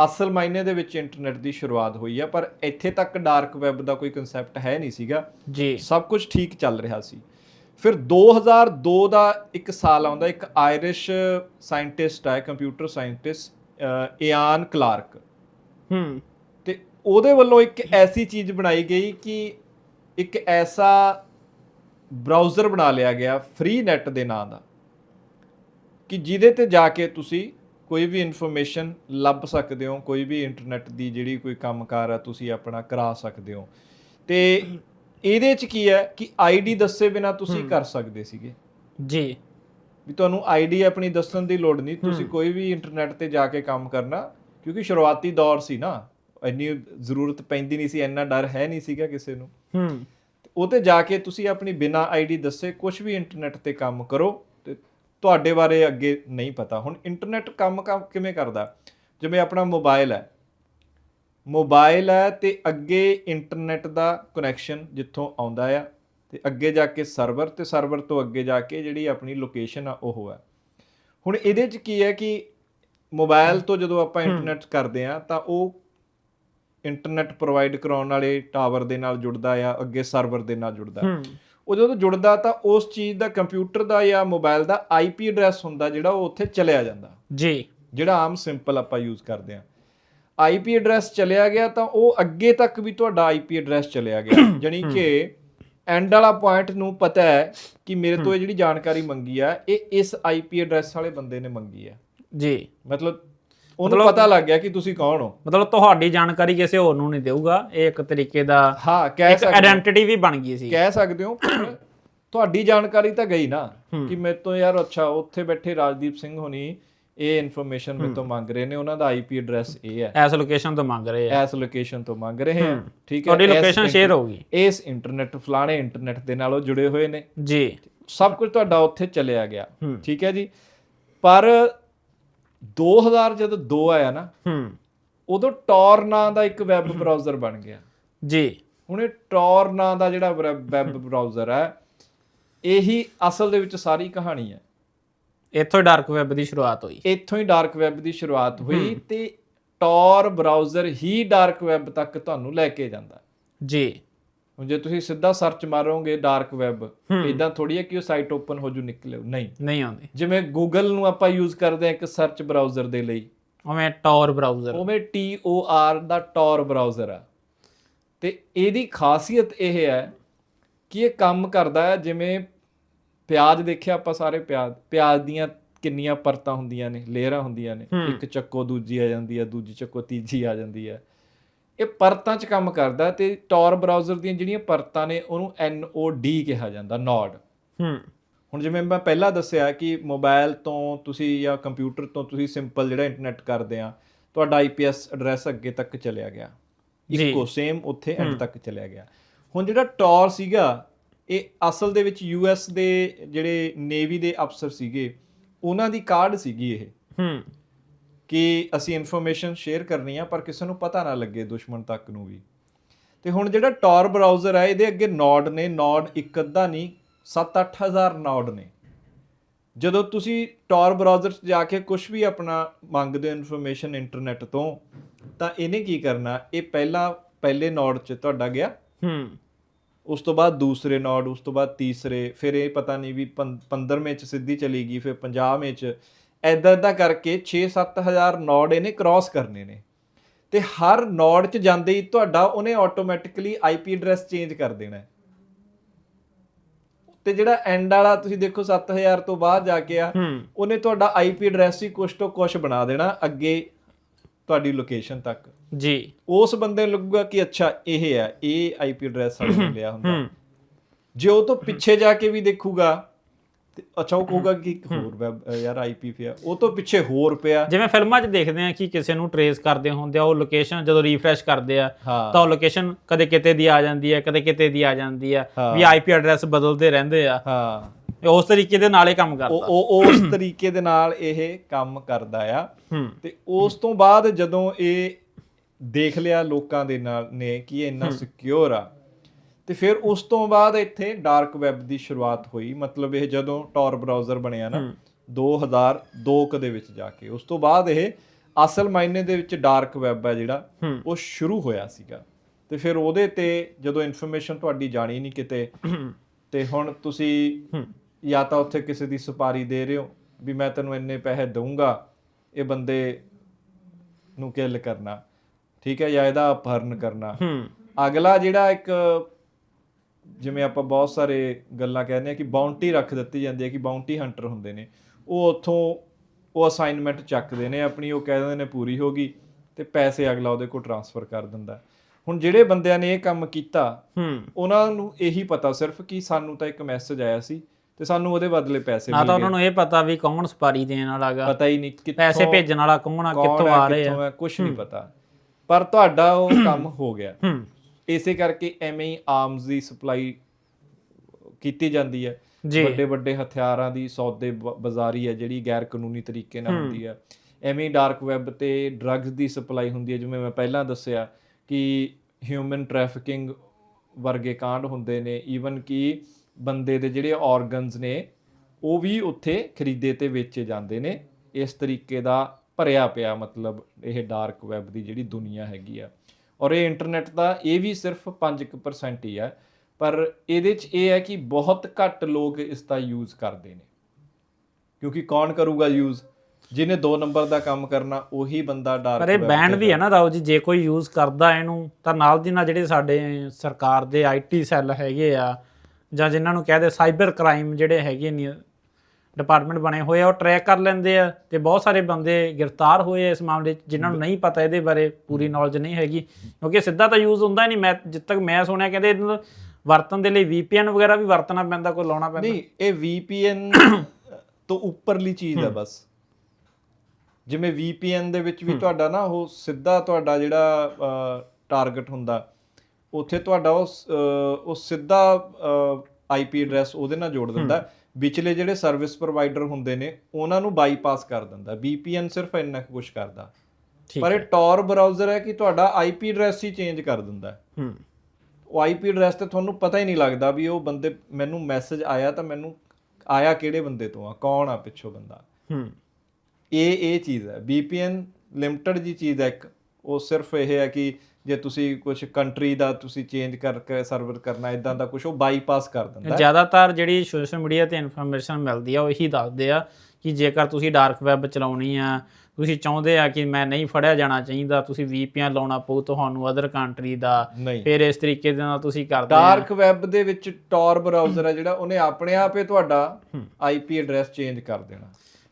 ਅਸਲ ਮਾਇਨੇ ਦੇ ਵਿੱਚ ਇੰਟਰਨੈਟ ਦੀ ਸ਼ੁਰੂਆਤ ਹੋਈ ਆ ਪਰ ਇੱਥੇ ਤੱਕ ਡਾਰਕ ਵੈਬ ਦਾ ਕੋਈ ਕਨਸੈਪਟ ਹੈ ਨਹੀਂ ਸੀਗਾ। ਜੀ। ਸਭ ਕੁਝ ਠੀਕ ਚੱਲ ਰਿਹਾ ਸੀ। ਫਿਰ 2002 ਦਾ ਇੱਕ ਸਾਲ ਆਉਂਦਾ ਇੱਕ ਆਇਰਿਸ਼ ਸਾਇੰਟਿਸਟ ਹੈ ਕੰਪਿਊਟਰ ਸਾਇੰਟਿਸਟ ਇਆਨ ਕਲਾਰਕ ਹੂੰ। ਤੇ ਉਹਦੇ ਵੱਲੋਂ ਇੱਕ ਐਸੀ ਚੀਜ਼ ਬਣਾਈ ਗਈ ਕਿ ਇੱਕ ਐਸਾ ਬਰਾਊਜ਼ਰ ਬਣਾ ਲਿਆ ਗਿਆ ਫ੍ਰੀ ਨੈਟ ਦੇ ਨਾਂ ਦਾ ਕਿ ਜਿਹਦੇ ਤੇ ਜਾ ਕੇ ਤੁਸੀਂ ਕੋਈ ਵੀ ਇਨਫੋਰਮੇਸ਼ਨ ਲੱਭ ਸਕਦੇ ਹੋ ਕੋਈ ਵੀ ਇੰਟਰਨੈਟ ਦੀ ਜਿਹੜੀ ਕੋਈ ਕੰਮਕਾਰ ਆ ਤੁਸੀਂ ਆਪਣਾ ਕਰਾ ਸਕਦੇ ਹੋ। ਤੇ ਇਹਦੇ ਚ ਕੀ ਹੈ ਕਿ ਆਈਡੀ ਦੱਸੇ ਬਿਨਾ ਤੁਸੀਂ ਕਰ ਸਕਦੇ ਸੀਗੇ। ਜੀ। ਵੀ ਤੁਹਾਨੂੰ ਆਈਡੀ ਆਪਣੀ ਦੱਸਣ ਦੀ ਲੋੜ ਨਹੀਂ ਤੁਸੀਂ ਕੋਈ ਵੀ ਇੰਟਰਨੈਟ ਤੇ ਜਾ ਕੇ ਕੰਮ ਕਰਨਾ ਕਿਉਂਕਿ ਸ਼ੁਰੂਆਤੀ ਦੌਰ ਸੀ ਨਾ ਇੰਨੀ ਜ਼ਰੂਰਤ ਪੈਂਦੀ ਨਹੀਂ ਸੀ ਇੰਨਾ ਡਰ ਹੈ ਨਹੀਂ ਸੀਗਾ ਕਿਸੇ ਨੂੰ। ਹੂੰ। ਉਹ ਤੇ ਜਾ ਕੇ ਤੁਸੀਂ ਆਪਣੀ ਬਿਨਾ ਆਈਡੀ ਦੱਸੇ ਕੁਝ ਵੀ ਇੰਟਰਨੈਟ ਤੇ ਕੰਮ ਕਰੋ। ਤੁਹਾਡੇ ਬਾਰੇ ਅੱਗੇ ਨਹੀਂ ਪਤਾ। ਹੁਣ ਇੰਟਰਨੈਟ ਕੰਮ ਕਿਵੇਂ ਕਰਦਾ? ਜਿਵੇਂ ਆਪਣਾ ਮੋਬਾਈਲ ਹੈ। ਮੋਬਾਈਲ ਹੈ ਤੇ ਅੱਗੇ ਇੰਟਰਨੈਟ ਦਾ ਕਨੈਕਸ਼ਨ ਜਿੱਥੋਂ ਆਉਂਦਾ ਆ ਤੇ ਅੱਗੇ ਜਾ ਕੇ ਸਰਵਰ ਤੇ ਸਰਵਰ ਤੋਂ ਅੱਗੇ ਜਾ ਕੇ ਜਿਹੜੀ ਆਪਣੀ ਲੋਕੇਸ਼ਨ ਆ ਉਹ ਹੈ। ਹੁਣ ਇਹਦੇ 'ਚ ਕੀ ਹੈ ਕਿ ਮੋਬਾਈਲ ਤੋਂ ਜਦੋਂ ਆਪਾਂ ਇੰਟਰਨੈਟ ਕਰਦੇ ਆ ਤਾਂ ਉਹ ਇੰਟਰਨੈਟ ਪ੍ਰੋਵਾਈਡ ਕਰਾਉਣ ਵਾਲੇ ਟਾਵਰ ਦੇ ਨਾਲ ਜੁੜਦਾ ਆ ਅੱਗੇ ਸਰਵਰ ਦੇ ਨਾਲ ਜੁੜਦਾ। ਉਹ ਜਦੋਂ ਜੁੜਦਾ ਤਾਂ ਉਸ ਚੀਜ਼ ਦਾ ਕੰਪਿਊਟਰ ਦਾ ਜਾਂ ਮੋਬਾਈਲ ਦਾ ਆਈਪੀ ਐਡਰੈਸ ਹੁੰਦਾ ਜਿਹੜਾ ਉਹ ਉੱਥੇ ਚਲਿਆ ਜਾਂਦਾ। ਜੀ। ਜਿਹੜਾ ਆਮ ਸਿੰਪਲ ਆਪਾਂ ਯੂਜ਼ ਕਰਦੇ ਆ ਆਈਪੀ ਐਡਰੈਸ ਚਲਿਆ ਗਿਆ ਤਾਂ ਉਹ ਅੱਗੇ ਤੱਕ ਵੀ ਤੁਹਾਡਾ ਆਈਪੀ ਐਡਰੈਸ ਚਲਿਆ ਗਿਆ। ਜਾਣੀ ਕਿ ਐਂਡ ਵਾਲਾ ਪੁਆਇੰਟ ਨੂੰ ਪਤਾ ਹੈ ਕਿ ਮੇਰੇ ਤੋਂ ਇਹ ਜਿਹੜੀ ਜਾਣਕਾਰੀ ਮੰਗੀ ਆ ਇਹ ਇਸ ਆਈਪੀ ਐਡਰੈਸ ਵਾਲੇ ਬੰਦੇ ਨੇ ਮੰਗੀ ਆ। ਜੀ। ਮਤਲਬ ਉਹਨੂੰ ਪਤਾ ਲੱਗ ਗਿਆ ਕਿ ਤੁਸੀਂ ਕੌਣ ਹੋ। ਮਤਲਬ ਤੁਹਾਡੀ ਜਾਣਕਾਰੀ ਕਿਸੇ ਹੋਰ ਨੂੰ ਨਹੀਂ ਦੇਊਗਾ। ਇਹ ਇੱਕ ਤਰੀਕੇ ਦਾ ਹਾਂ ਕਹਿ ਇੱਕ ਸਕਦੇ ਆਇਡੈਂਟੀਟੀ ਵੀ ਬਣ ਗਈ ਸੀ। ਕਹਿ ਸਕਦੇ ਹੋ ਪਰ ਤੁਹਾਡੀ ਜਾਣਕਾਰੀ ਤਾਂ ਗਈ ਨਾ ਕਿ ਮੇਰੇ ਤੋਂ ਯਾਰ ਅੱਛਾ ਉੱਥੇ ਬੈਠੇ ਰਾਜਦੀਪ ਸਿੰਘ ਹੋਣੀ ਇਹ ਇਨਫੋਰਮੇਸ਼ਨ ਮੇਰੇ ਤੋਂ ਮੰਗ ਰਹੇ ਨੇ। ਉਹਨਾਂ ਦਾ ਆਈਪੀ ਐਡਰੈਸ ਇਹ ਹੈ। ਇਸ ਲੋਕੇਸ਼ਨ ਤੋਂ ਮੰਗ ਰਹੇ ਆ। ਇਸ ਲੋਕੇਸ਼ਨ ਤੋਂ ਮੰਗ ਰਹੇ ਆ। ਠੀਕ ਹੈ ਤੁਹਾਡੀ ਇਸ ਲੋਕੇਸ਼ਨ ਇੰਟ- ਸ਼ੇਅਰ ਹੋਊਗੀ ਇਸ ਇੰਟਰਨੈਟ ਫਲਾਣੇ ਇੰਟਰਨੈਟ ਦੇ ਨਾਲ ਉਹ ਜੁੜੇ ਹੋਏ ਨੇ। ਜੀ। ਸਭ ਕੁਝ ਤੁਹਾਡਾ ਉੱਥੇ ਚਲਿਆ ਗਿਆ। ਹੂੰ। ਠੀਕ ਹੈ ਜੀ। ਪਰ 2000 ਜਦੋਂ 2 ਆਇਆ ਨਾ ਹੂੰ। ਉਦੋਂ ਟੌਰ ਨਾਂ ਦਾ ਇੱਕ ਵੈਬ ਬਰਾਊਜ਼ਰ ਬਣ ਗਿਆ। ਜੀ। ਹੁਣ ਇਹ ਟੌਰ ਨਾਂ ਦਾ ਜਿਹੜਾ ਵੈਬ ਬਰਾਊਜ਼ਰ ਹੈ ਇਹੀ ਅਸਲ ਦੇ ਵਿੱਚ ਸਾਰੀ ਕਹਾਣੀ ਹੈ। ਇੱਥੋਂ ਡਾਰਕ ਵੈਬ ਦੀ ਸ਼ੁਰੂਆਤ ਹੋਈ। ਇੱਥੋਂ ਹੀ ਡਾਰਕ ਵੈਬ ਦੀ ਸ਼ੁਰੂਆਤ ਹੋਈ ਤੇ ਟੌਰ ਬਰਾਊਜ਼ਰ ਹੀ ਡਾਰਕ ਵੈਬ ਤੱਕ ਤੁਹਾਨੂੰ ਲੈ ਕੇ ਜਾਂਦਾ। ਜੀ। ਹੁਣ ਜੇ ਤੁਸੀਂ ਸਿੱਧਾ ਸਰਚ ਮਾਰੋਗੇ ਡਾਰਕ ਵੈਬ ਇਦਾਂ ਥੋੜੀ ਹੈ ਕਿ ਉਹ ਸਾਈਟ ਓਪਨ ਹੋ ਜੂ ਨਿਕਲੇ ਨਹੀਂ। ਨਹੀਂ ਆਉਂਦੀ। ਜਿਵੇਂ ਗੂਗਲ ਨੂੰ ਆਪਾਂ ਯੂਜ਼ ਕਰਦੇ ਹਾਂ ਇੱਕ ਸਰਚ ਬਰਾਊਜ਼ਰ ਦੇ ਲਈ। ਉਵੇਂ ਟੌਰ ਬਰਾਊਜ਼ਰ ਉਵੇਂ ਟੀ ਓ ਆਰ ਦਾ ਟੌਰ ਬਰਾਊਜ਼ਰ ਆ। ਤੇ ਇਹਦੀ ਖਾਸੀਅਤ ਇਹ ਹੈ ਕਿ ਇਹ ਕੰਮ ਕਰਦਾ ਹੈ ਜਿਵੇਂ ਪਿਆਜ਼ ਦੇਖਿਆ ਆਪਾਂ ਸਾਰੇ ਪਿਆਜ਼ ਪਿਆਜ਼ ਦੀਆਂ ਕਿੰਨੀਆਂ ਪਰਤਾਂ ਹੁੰਦੀਆਂ ਨੇ ਲੇਅਰਾਂ ਹੁੰਦੀਆਂ ਨੇ। ਇੱਕ ਚੱਕੋ ਦੂਜੀ ਆ ਜਾਂਦੀ ਹੈ ਦੂਜੀ ਚੱਕੋ ਤੀਜੀ ਆ ਜਾਂਦੀ ਹੈ। ਇਹ ਪਰਤਾਂ 'ਚ ਕੰਮ ਕਰਦਾ ਤੇ ਟੌਰ ਬਰਾਊਜ਼ਰ ਦੀਆਂ ਜਿਹੜੀਆਂ ਪਰਤਾਂ ਨੇ ਉਹਨੂੰ ਡੀ ਕਿਹਾ ਜਾਂਦਾ ਨੋਡ ਹੂੰ। ਹੁਣ ਜਿਵੇਂ ਮੈਂ ਪਹਿਲਾਂ ਦੱਸਿਆ ਕਿ ਮੋਬਾਈਲ ਤੋਂ ਤੁਸੀਂ ਜਾਂ ਕੰਪਿਊਟਰ ਤੋਂ ਤੁਸੀਂ ਸਿੰਪਲ ਜਿਹੜਾ ਇੰਟਰਨੈਟ ਕਰਦੇ ਆ ਤੁਹਾਡਾ ਆਈਪੀਐਸ ਐਡਰੈਸ ਅੱਗੇ ਤੱਕ ਚਲਿਆ ਗਿਆ। ਇੱਕੋ ਸੇਮ ਉੱਥੇ ਐਂਡ ਤੱਕ ਚਲਿਆ ਗਿਆ। ਹੁਣ ਜਿਹੜਾ ਟੌਰ ਸੀਗਾ ਇਹ ਅਸਲ ਦੇ ਵਿੱਚ ਯੂਐਸ ਦੇ ਜਿਹੜੇ ਨੇਵੀ ਦੇ ਅਫਸਰ ਸੀਗੇ ਉਹਨਾਂ ਦੀ ਕਾਰਡ ਸੀਗੀ ਇਹ। ਹੂੰ। ਕਿ ਅਸੀਂ ਇਨਫੋਰਮੇਸ਼ਨ ਸ਼ੇਅਰ ਕਰਨੀ ਆ ਪਰ ਕਿਸੇ ਨੂੰ ਪਤਾ ਨਾ ਲੱਗੇ ਦੁਸ਼ਮਣ ਤੱਕ ਨੂੰ ਵੀ। ਤੇ ਹੁਣ ਜਿਹੜਾ ਟੌਰ ਬਰਾਊਜ਼ਰ ਹੈ ਇਹਦੇ ਅੱਗੇ ਨੋਡ ਨੇ ਨੋਡ ਇੱਕ ਅੱਧਾ ਨਹੀਂ 7-8000 ਨੋਡ ਨੇ। ਜਦੋਂ ਤੁਸੀਂ ਟੌਰ ਬਰਾਊਜ਼ਰ 'ਚ ਜਾ ਕੇ ਕੁਝ ਵੀ ਆਪਣਾ ਮੰਗਦੇ ਹੋ ਇਨਫੋਰਮੇਸ਼ਨ ਇੰਟਰਨੈਟ ਤੋਂ ਤਾਂ ਇਹਨੇ ਕੀ ਕਰਨਾ ਇਹ ਪਹਿਲਾਂ ਪਹਿਲੇ ਨੋਡ 'ਚ ਤੁਹਾਡਾ ਗਿਆ। ਹੂੰ। ਉਸ ਤੋਂ ਬਾਅਦ ਦੂਸਰੇ ਨੋਡ ਉਸ ਤੋਂ ਬਾਅਦ ਤੀਸਰੇ ਫਿਰ ਇਹ ਪਤਾ ਨਹੀਂ ਵੀ 15ਵੇਂ ਚ ਸਿੱਧੀ ਚਲੀ ਗਈ ਫਿਰ 50ਵੇਂ ਚ ਐਦਾਂ ਐਦਾਂ ਕਰਕੇ 6-7000 ਨੋਡ ਇਹਨੇ ਕ੍ਰਾਸ ਕਰਨੇ ਨੇ। ਤੇ ਹਰ ਨੋਡ ਚ ਜਾਂਦੇ ਹੀ ਤੁਹਾਡਾ ਉਹਨੇ ਆਟੋਮੈਟਿਕਲੀ ਆਈਪੀ ਐਡਰੈਸ ਚੇਂਜ ਕਰ ਦੇਣਾ। ਤੇ ਜਿਹੜਾ ਐਂਡ ਵਾਲਾ ਤੁਸੀਂ ਦੇਖੋ 7000 ਤੋਂ ਬਾਅਦ ਜਾ ਕੇ ਆ ਉਹਨੇ ਤੁਹਾਡਾ ਆਈਪੀ ਐਡਰੈਸ ਹੀ ਕੁਛ ਤੋਂ ਕੁਛ ਬਣਾ ਦੇਣਾ ਅੱਗੇ ਤੁਹਾਡੀ ਲੋਕੇਸ਼ਨ ਤੱਕ। ਜੀ। ਉਸ ਬੰਦੇ ਨੂੰ ਲੱਗੂਗਾ ਕਿ ਅੱਛਾ ਇਹ ਹੈ ਇਹ ਆਈਪੀ ਐਡਰੈਸ ਵਾਲੇ ਨੇ ਲਿਆ ਹੁੰਦਾ। ਜੇ ਉਹ ਤੋਂ ਪਿੱਛੇ ਜਾ ਕੇ ਵੀ ਦੇਖੂਗਾ ਅੱਛਾ ਉਹ ਕਹੂਗਾ ਕਿ ਇੱਕ ਹੋਰ ਵੈਬ ਯਾਰ ਆਈਪੀ ਪਿਆ ਉਹ ਤੋਂ ਪਿੱਛੇ ਹੋਰ ਪਿਆ। ਜਿਵੇਂ ਫਿਲਮਾਂ 'ਚ ਦੇਖਦੇ ਆ ਕਿ ਕਿਸੇ ਨੂੰ ਟਰੇਸ ਕਰਦੇ ਹੁੰਦੇ ਆ ਉਹ ਲੋਕੇਸ਼ਨ ਜਦੋਂ ਰੀਫਰੈਸ਼ ਕਰਦੇ ਆ ਤਾਂ ਉਹ ਲੋਕੇਸ਼ਨ ਕਦੇ ਕਿਤੇ ਦੀ ਆ ਜਾਂਦੀ ਹੈ ਕਦੇ ਕਿਤੇ ਦੀ ਆ ਜਾਂਦੀ ਆ ਹਾਂ। ਵੀ ਆਈਪੀ ਐਡਰੈਸ ਬਦਲਦੇ ਰਹਿੰਦੇ ਆ। ਹਾਂ। ਉਸ ਤਰੀਕੇ ਦੇ ਨਾਲ ਕੰਮ ਕਰਦਾ। ਉਹ ਉਸ ਤਰੀਕੇ ਦੇ ਨਾਲ ਇਹ ਕੰਮ ਕਰਦਾ ਆ। ਤੇ ਉਸ ਤੋਂ ਬਾਅਦ ਜਦੋਂ ਇਹ ਦੇਖ ਲਿਆ ਲੋਕਾਂ ਦੇ ਨਾਲ ਨੇ ਕਿ ਇਹ ਇੰਨਾ ਸਿਕਿਉਰ ਆ ਤੇ ਫਿਰ ਉਸ ਤੋਂ ਬਾਅਦ ਇੱਥੇ ਡਾਰਕ ਵੈਬ ਦੀ ਸ਼ੁਰੂਆਤ ਹੋਈ। ਮਤਲਬ ਇਹ ਜਦੋਂ ਟੌਰ ਬਰਾਊਜ਼ਰ ਬਣਿਆ ਨਾ 2002 ਕ ਦੇ ਵਿੱਚ ਜਾ ਕੇ। ਉਸ ਤੋਂ ਬਾਅਦ ਇਹ ਅਸਲ ਮਾਇਨੇ ਦੇ ਵਿੱਚ ਡਾਰਕ ਵੈਬ ਹੈ ਜਿਹੜਾ ਉਹ ਸ਼ੁਰੂ ਹੋਇਆ ਸੀਗਾ। ਤੇ ਫਿਰ ਉਹਦੇ ਤੇ ਜਦੋਂ ਇਨਫੋਰਮੇਸ਼ਨ ਤੁਹਾਡੀ ਜਾਣੀ ਨਹੀਂ ਕਿਤੇ ਤੇ ਹੁਣ ਤੁਸੀਂ ਜਾਂ ਤਾਂ ਉੱਥੇ ਕਿਸੇ ਦੀ ਸੁਪਾਰੀ ਦੇ ਰਹੇ ਹੋ ਵੀ ਮੈਂ ਤੈਨੂੰ ਇੰਨੇ ਪੈਸੇ ਦਊਂਗਾ ਇਹ ਬੰਦੇ ਨੂੰ ਕਿਲ ਕਰਨਾ। ਠੀਕ ਹੈ ਜਾਂ ਇਹਦਾ ਅਪਹਰਨ ਕਰਨਾ। ਅਗਲਾ ਜਿਹੜਾ ਇੱਕ ਜਿਵੇਂ ਆਪਾਂ ਬਹੁਤ ਸਾਰੇ ਗੱਲਾਂ ਕਹਿੰਦੇ ਆ ਕਿ ਬਾਉਂਟੀ ਰੱਖ ਦਿੱਤੀ ਜਾਂਦੀ ਹੈ ਕਿ ਬਾਉਂਟੀ ਹੰਟਰ ਹੁੰਦੇ ਨੇ। ਉਹ ਉੱਥੋਂ ਉਹ ਅਸਾਈਨਮੈਂਟ ਚੱਕਦੇ ਨੇ ਆਪਣੀ ਉਹ ਕਹਿ ਦਿੰਦੇ ਨੇ ਪੂਰੀ ਹੋ ਗਈ ਤੇ ਪੈਸੇ ਅਗਲਾ ਉਹਦੇ ਕੋਲ ਟਰਾਂਸਫਰ ਕਰ ਦਿੰਦਾ। ਹੁਣ ਜਿਹੜੇ ਬੰਦਿਆਂ ਨੇ ਇਹ ਕੰਮ ਕੀਤਾ ਹੂੰ। ਉਹਨਾਂ ਨੂੰ ਇਹੀ ਪਤਾ ਸਿਰਫ ਕਿ ਸਾਨੂੰ ਤਾਂ ਇੱਕ ਮੈਸੇਜ ਆਇਆ ਸੀ ਤੇ ਸਾਨੂੰ ਉਹਦੇ ਬਦਲੇ ਪੈਸੇ ਨਾ ਮਿਲ ਤਾਂ ਗਏ। ਉਹਨਾਂ ਨੂੰ ਇਹ ਪਤਾ ਵੀ ਕੌਣ ਸਪਾਰੀ ਦੇਣ ਵਾਲਾਗਾ ਪਤਾ ਹੀ ਨਹੀਂ ਕਿੱਥੋਂ ਪੈਸੇ ਭੇਜਣ ਵਾਲਾ ਕੌਣ ਆ ਕਿੱਥੋਂ ਆ ਰਹੇ। ਆ ਕੁਝ ਨਹੀਂ ਪਤਾ। ਪਰ ਤੁਹਾਡਾ ਉਹ ਕੰਮ ਹੋ ਗਿਆ। ਹੂੰ। ਇਸੇ ਕਰਕੇ ਐਵੇਂ ਹੀ ਆਰਮਸ ਦੀ ਸਪਲਾਈ ਕੀਤੀ ਜਾਂਦੀ ਹੈ। ਵੱਡੇ ਵੱਡੇ ਹਥਿਆਰਾਂ ਦੀ ਸੌਦੇ ਬਾਜ਼ਾਰੀ ਹੈ ਜਿਹੜੀ ਗੈਰ ਕਾਨੂੰਨੀ ਤਰੀਕੇ ਨਾਲ ਹੁੰਦੀ ਹੈ। ਐਵੇਂ ਹੀ ਡਾਰਕ ਵੈਬ ਤੇ ਡਰੱਗਸ ਦੀ ਸਪਲਾਈ ਹੁੰਦੀ ਹੈ ਜਿਵੇਂ ਮੈਂ ਪਹਿਲਾਂ ਦੱਸਿਆ ਕਿ ਹਿਊਮਨ ਟ੍ਰੈਫਿਕਿੰਗ ਵਰਗੇ ਕਾਂਡ ਹੁੰਦੇ ਨੇ। ਈਵਨ ਕਿ ਬੰਦੇ ਦੇ ਜਿਹੜੇ ਆਰਗਨਸ ਨੇ ਉਹ ਵੀ ਉੱਥੇ ਖਰੀਦੇ ਤੇ ਵੇਚੇ ਜਾਂਦੇ ਨੇ। ਇਸ ਤਰੀਕੇ ਦਾ ਭਰਿਆ ਪਿਆ ਮਤਲਬ ਇਹ ਡਾਰਕ ਵੈਬ ਦੀ ਜਿਹੜੀ ਦੁਨੀਆ ਹੈਗੀ ਆ। ਔਰ ਇਹ ਇੰਟਰਨੈਟ ਦਾ ਇਹ ਵੀ ਸਿਰਫ 5% ਹੀ ਹੈ ਪਰ ਇਹਦੇ 'ਚ ਇਹ ਹੈ ਕਿ ਬਹੁਤ ਘੱਟ ਲੋਕ ਇਸ ਦਾ ਯੂਜ਼ ਕਰਦੇ ਨੇ। ਕਿਉਂਕਿ ਕੌਣ ਕਰੂਗਾ ਯੂਜ਼ ਜਿਹਨੇ 2 ਨੰਬਰ ਦਾ ਕੰਮ ਕਰਨਾ ਉਹੀ ਬੰਦਾ ਡਾਰਕ ਪਰ ਇਹ ਬੈਨ ਵੀ ਹੈ ਨਾ ਰਾਓ ਜੀ ਜੇ ਕੋਈ ਯੂਜ਼ ਕਰਦਾ ਇਹਨੂੰ ਤਾਂ ਨਾਲ ਦੀ ਨਾਲ ਜਿਹੜੇ ਸਾਡੇ ਸਰਕਾਰ ਦੇ ਆਈਟੀ ਸੈੱਲ ਹੈਗੇ ਆ ਜਾਂ ਜਿਨ੍ਹਾਂ ਨੂੰ ਕਹਦੇ ਸਾਈਬਰ ਕ੍ਰਾਈਮ ਜਿਹੜੇ ਹੈਗੇ ਨੇ ਡਿਪਾਰਟਮੈਂਟ ਬਣੇ ਹੋਏ ਆ ਉਹ ਟਰੈਕ ਕਰ ਲੈਂਦੇ ਆ ਤੇ ਬਹੁਤ ਸਾਰੇ ਬੰਦੇ ਗ੍ਰਿਫਤਾਰ ਹੋਏ ਆ ਇਸ ਮਾਮਲੇ 'ਚ ਜਿਨ੍ਹਾਂ ਨੂੰ ਨਹੀਂ ਪਤਾ ਇਹਦੇ ਬਾਰੇ ਪੂਰੀ ਨੌਲੇਜ ਨਹੀਂ ਹੈਗੀ ਕਿਉਂਕਿ ਸਿੱਧਾ ਤਾਂ ਯੂਜ਼ ਹੁੰਦਾ ਨਹੀਂ। ਮੈਂ ਜਿੱਦ ਤੱਕ ਮੈਂ ਸੁਣਿਆ ਕਹਿੰਦੇ ਇਹਨੂੰ ਵਰਤਣ ਦੇ ਲਈ VPN ਵਗੈਰਾ ਵੀ ਵਰਤਣਾ ਪੈਂਦਾ ਕੋਈ ਲਾਉਣਾ ਪੈਂਦਾ। ਨਹੀਂ ਇਹ VPN ਤੋਂ ਉੱਪਰਲੀ ਚੀਜ਼ ਹੈ। ਬਸ। ਜਿਵੇਂ VPN ਦੇ ਵਿੱਚ ਵੀ ਤੁਹਾਡਾ ਨਾ ਉਹ ਸਿੱਧਾ ਤੁਹਾਡਾ ਜਿਹੜਾ ਟਾਰਗੇਟ ਹੁੰਦਾ ਉੱਥੇ ਤੁਹਾਡਾ ਉਹ ਉਹ ਸਿੱਧਾ ਆਈਪੀ ਐਡਰੈਸ ਉਹਦੇ ਨਾਲ ਜੋੜ ਦਿੰਦਾ। ਵਿਚਲੇ ਜਿਹੜੇ ਸਰਵਿਸ ਪ੍ਰੋਵਾਈਡਰ ਹੁੰਦੇ ਨੇ ਉਹਨਾਂ ਨੂੰ ਬਾਈਪਾਸ ਕਰ ਦਿੰਦਾ VPN ਸਿਰਫ ਇੰਨਾ ਕੁ ਕੁਝ ਕਰਦਾ। ਪਰ ਇਹ ਟੌਰ ਬਰਾਊਜ਼ਰ ਹੈ ਕਿ ਤੁਹਾਡਾ ਆਈਪੀ ਐਡਰੈਸ ਹੀ ਚੇਂਜ ਕਰ ਦਿੰਦਾ ਹੂੰ। ਉਹ ਆਈਪੀ ਐਡਰੈਸ ਤੇ ਤੁਹਾਨੂੰ ਪਤਾ ਹੀ ਨਹੀਂ ਲੱਗਦਾ ਵੀ ਉਹ ਬੰਦੇ ਮੈਨੂੰ ਮੈਸੇਜ ਆਇਆ ਤਾਂ ਮੈਨੂੰ ਆਇਆ ਕਿਹੜੇ ਬੰਦੇ ਤੋਂ ਆ ਕੌਣ ਆ ਪਿੱਛੋਂ ਬੰਦਾ। ਹੂੰ। ਇਹ ਇਹ ਚੀਜ਼ ਹੈ। VPN ਲਿਮਟਿਡ ਜੀ ਚੀਜ਼ ਹੈ ਇੱਕ। ਉਹ ਸਿਰਫ ਇਹ ਹੈ ਕਿ ਜੇ ਤੁਸੀਂ ਕੁਝ ਕੰਟਰੀ ਦਾ ਤੁਸੀਂ ਚੇਂਜ ਕਰਕੇ ਸਰਵਰ ਕਰਨਾ ਇਦਾਂ ਦਾ ਕੁਝ ਉਹ ਬਾਈਪਾਸ ਕਰ ਦਿੰਦਾ। ਜ਼ਿਆਦਾਤਰ ਜਿਹੜੀ ਸੋਸ਼ਲ ਮੀਡੀਆ ਤੇ ਇਨਫੋਰਮੇਸ਼ਨ ਮਿਲਦੀ ਆ ਉਹ ਦੱਸਦੇ ਆ ਕਿ ਜੇਕਰ ਤੁਸੀਂ ਡਾਰਕ ਵੈਬ ਚਲਾਉਣੀ ਆ ਤੁਸੀਂ ਚਾਹੁੰਦੇ ਆ ਕਿ ਮੈਂ ਨਹੀਂ ਫੜਿਆ ਜਾਣਾ ਚਾਹੀਦਾ ਤੁਸੀਂ VPN ਲਾਉਣਾ ਪਊ ਤੁਹਾਨੂੰ ਅਦਰ ਕੰਟਰੀ ਦਾ ਫਿਰ ਇਸ ਤਰੀਕੇ ਦੇ ਨਾਲ ਤੁਸੀਂ ਕਰਦੇ ਆ। ਡਾਰਕ ਵੈਬ ਦੇ ਵਿੱਚ ਟੌਰ ਬਰਾਊਜ਼ਰ ਹੈ ਜਿਹੜਾ ਉਹਨੇ ਆਪਣੇ ਆਪ ਹੀ। ਤੁਹਾਡਾ ਆਈਪੀ ਐਡਰੈਸ ਚੇਂਜ ਕਰ ਦੇਣਾ।